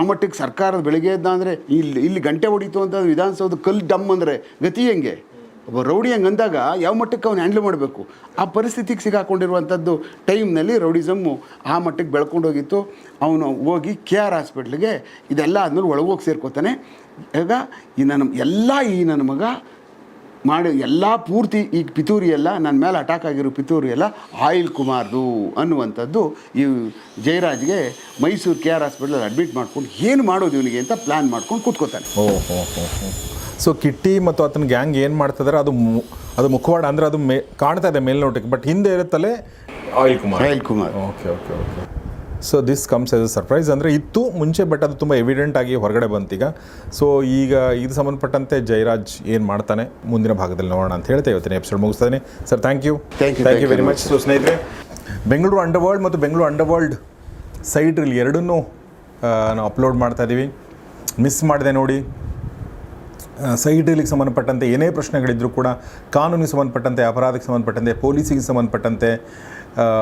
ಮಟ್ಟಕ್ಕೆ ಸರ್ಕಾರ ಬೆಳಗ್ಗೆ ಎದ್ದ ಅಂದರೆ ಇಲ್ಲಿ ಇಲ್ಲಿ ಗಂಟೆ ಹೊಡಿತು ಅಂತ ವಿಧಾನಸೌಧ ಕಲ್ಲು ಡಮ್ ಅಂದರೆ ಗತಿ ಹೆಂಗೆ? ಒಬ್ಬ ರೌಡಿ ಹಂಗೆ ಅಂದಾಗ ಯಾವ ಮಟ್ಟಕ್ಕೆ ಅವ್ನು ಹ್ಯಾಂಡ್ಲ್ ಮಾಡಬೇಕು? ಆ ಪರಿಸ್ಥಿತಿಗೆ ಸಿಗಾಕೊಂಡಿರುವಂಥದ್ದು ಟೈಮ್ನಲ್ಲಿ ರೌಡಿಸಮ್ಮು ಆ ಮಟ್ಟಕ್ಕೆ ಬೆಳ್ಕೊಂಡು ಹೋಗಿತ್ತು. ಅವನು ಹೋಗಿ ಕೆ ಆರ್ ಹಾಸ್ಪಿಟ್ಲಿಗೆ ಇದೆಲ್ಲ ಆದ್ಮೇಲೆ ಒಳಗೋಗಿ ಸೇರ್ಕೋತಾನೆ. ಈಗ ಈ ನನ್ನ ಎಲ್ಲ ಈ ನನ್ನ ಮಗ ಮಾಡಿ ಎಲ್ಲ ಪೂರ್ತಿ ಈ ಪಿತೂರಿ ಎಲ್ಲ ನನ್ನ ಮೇಲೆ ಅಟ್ಯಾಕ್ ಆಗಿರೋ ಪಿತೂರಿ ಎಲ್ಲ ಆಯಿಲ್ ಕುಮಾರ್ದು ಅನ್ನುವಂಥದ್ದು ಈ ಜಯರಾಜ್ಗೆ ಮೈಸೂರು ಕೆ ಆರ್ ಹಾಸ್ಪಿಟಲಲ್ಲಿ ಅಡ್ಮಿಟ್ ಮಾಡ್ಕೊಂಡು ಏನು ಮಾಡೋದು ಇವನಿಗೆ ಅಂತ ಪ್ಲ್ಯಾನ್ ಮಾಡ್ಕೊಂಡು ಕೂತ್ಕೋತಾನೆ. ಓಹೋ ಸೊ ಕಿಟ್ಟಿ ಮತ್ತು ಅತನ ಗ್ಯಾಂಗ್ ಏನು ಮಾಡ್ತಿದ್ದಾರೆ ಅದು ಮು- ಅದು ಮುಖವಾಡ ಅಂದರೆ ಅದು ಮೇ ಕಾಣ್ತಾ ಇದೆ ಮೇಲ್ನೋಟಕ್ಕೆ ಬಟ್ ಹಿಂದೆ ಇರುತ್ತಲೇ oil Kumar. Oil Kumar. Okay okay okay so this comes as a surprise ಅಂದರೆ ಇತ್ತು ಮುಂಚೆ ಬಟ್ ಅದು ತುಂಬ ಎವಿಡೆಂಟ್ ಆಗಿ ಹೊರಗಡೆ ಬಂತೀಗ ಸೊ ಈಗ ಇದು ಸಂಬಂಧಪಟ್ಟಂತೆ ಜಯರಾಜ್ ಏನು ಮಾಡ್ತಾನೆ ಮುಂದಿನ ಭಾಗದಲ್ಲಿ ನೋಡೋಣ ಅಂತ ಹೇಳ್ತಾ ಇವತ್ತಿನ episode ಮುಗಿಸ್ತಾನೆ. Sir thank you thank you very much so ಸ್ನೇಹಿತರೆ ಬೆಂಗಳೂರು ಅಂಡರ್ವರ್ಲ್ಡ್ ಮತ್ತು ಬೆಂಗಳೂರು ಅಂಡರ್ವರ್ಲ್ಡ್ ಸೈಟ್ ರೀಲ್ ಎರಡನ್ನೂ ನಾವು ಅಪ್ಲೋಡ್ ಮಾಡ್ತಾ ಇದ್ದೀವಿ ಮಿಸ್ ಮಾಡಿದೆ ನೋಡಿ. ಸೈಡ್ ರೀಲಿಗೆ ಸಂಬಂಧಪಟ್ಟಂತೆ ಏನೇ ಪ್ರಶ್ನೆಗಳಿದ್ದರೂ ಕೂಡ ಕಾನೂನಿಗೆ ಸಂಬಂಧಪಟ್ಟಂತೆ ಅಪರಾಧಕ್ಕೆ ಸಂಬಂಧಪಟ್ಟಂತೆ ಪೊಲೀಸಿಗೆ ಸಂಬಂಧಪಟ್ಟಂತೆ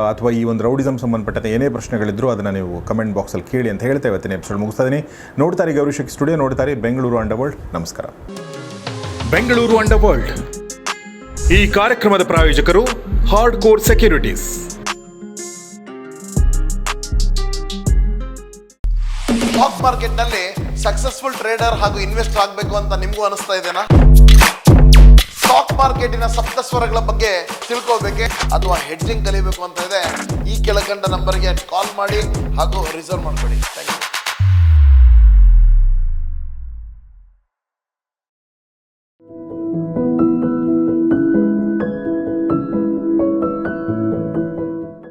ಅಥವಾ ಈ ಒಂದು ರೌಡಿಸಮ್ ಸಂಬಂಧಪಟ್ಟಂತೆ ಏನೇ ಪ್ರಶ್ನೆಗಳಿದ್ದರೂ ಅದನ್ನು ನೀವು ಕಮೆಂಟ್ ಬಾಕ್ಸಲ್ಲಿ ಕೇಳಿ ಅಂತ ಹೇಳ್ತಾ ಇವತ್ತಿನ ಎಪಿಸೋಡ್ ಮುಗಿಸ್ತಾ ಇದ್ದೀನಿ ನೋಡ್ತಾರೆ ಗೌರಿಶಕ್ ಸ್ಟುಡಿಯೋ ನೋಡ್ತಾರೆ ಬೆಂಗಳೂರು ಅಂಡರ್ ವರ್ಲ್ಡ್ ನಮಸ್ಕಾರ. ಬೆಂಗಳೂರು ಅಂಡರ್ ವರ್ಲ್ಡ್ ಈ ಕಾರ್ಯಕ್ರಮದ ಪ್ರಾಯೋಜಕರು ಹಾರ್ಡ್ ಕೋರ್ ಸೆಕ್ಯೂರಿಟೀಸ್ ಸ್ಟಾಕ್ ಮಾರ್ಕೆಟ್ನಲ್ಲಿ ಸಕ್ಸಸ್ಫುಲ್ ಟ್ರೇಡರ್ ಹಾಗೂ ಇನ್ವೆಸ್ಟರ್ ಆಗಬೇಕು ಅಂತ ನಿಮಗೂ ಅನಿಸ್ತಾ ಇದೆನಾ? ಸ್ಟಾಕ್ ಮಾರ್ಕೆಟಿನ ಸಪ್ತ ಸ್ವರಗಳ ಬಗ್ಗೆ ತಿಳ್ಕೋಬೇಕೆ ಅಥವಾ ಹೆಡ್ಜಿಂಗ್ ಕಲಿಬೇಕು ಅಂತ ಇದೆ, ಈ ಕೆಳಕಂಡ ನಂಬರ್ಗೆ ಕಾಲ್ ಮಾಡಿ ಹಾಗೂ ರಿಸರ್ವ್ ಮಾಡ್ಕೊಳ್ಳಿ ಥ್ಯಾಂಕ್ ಯು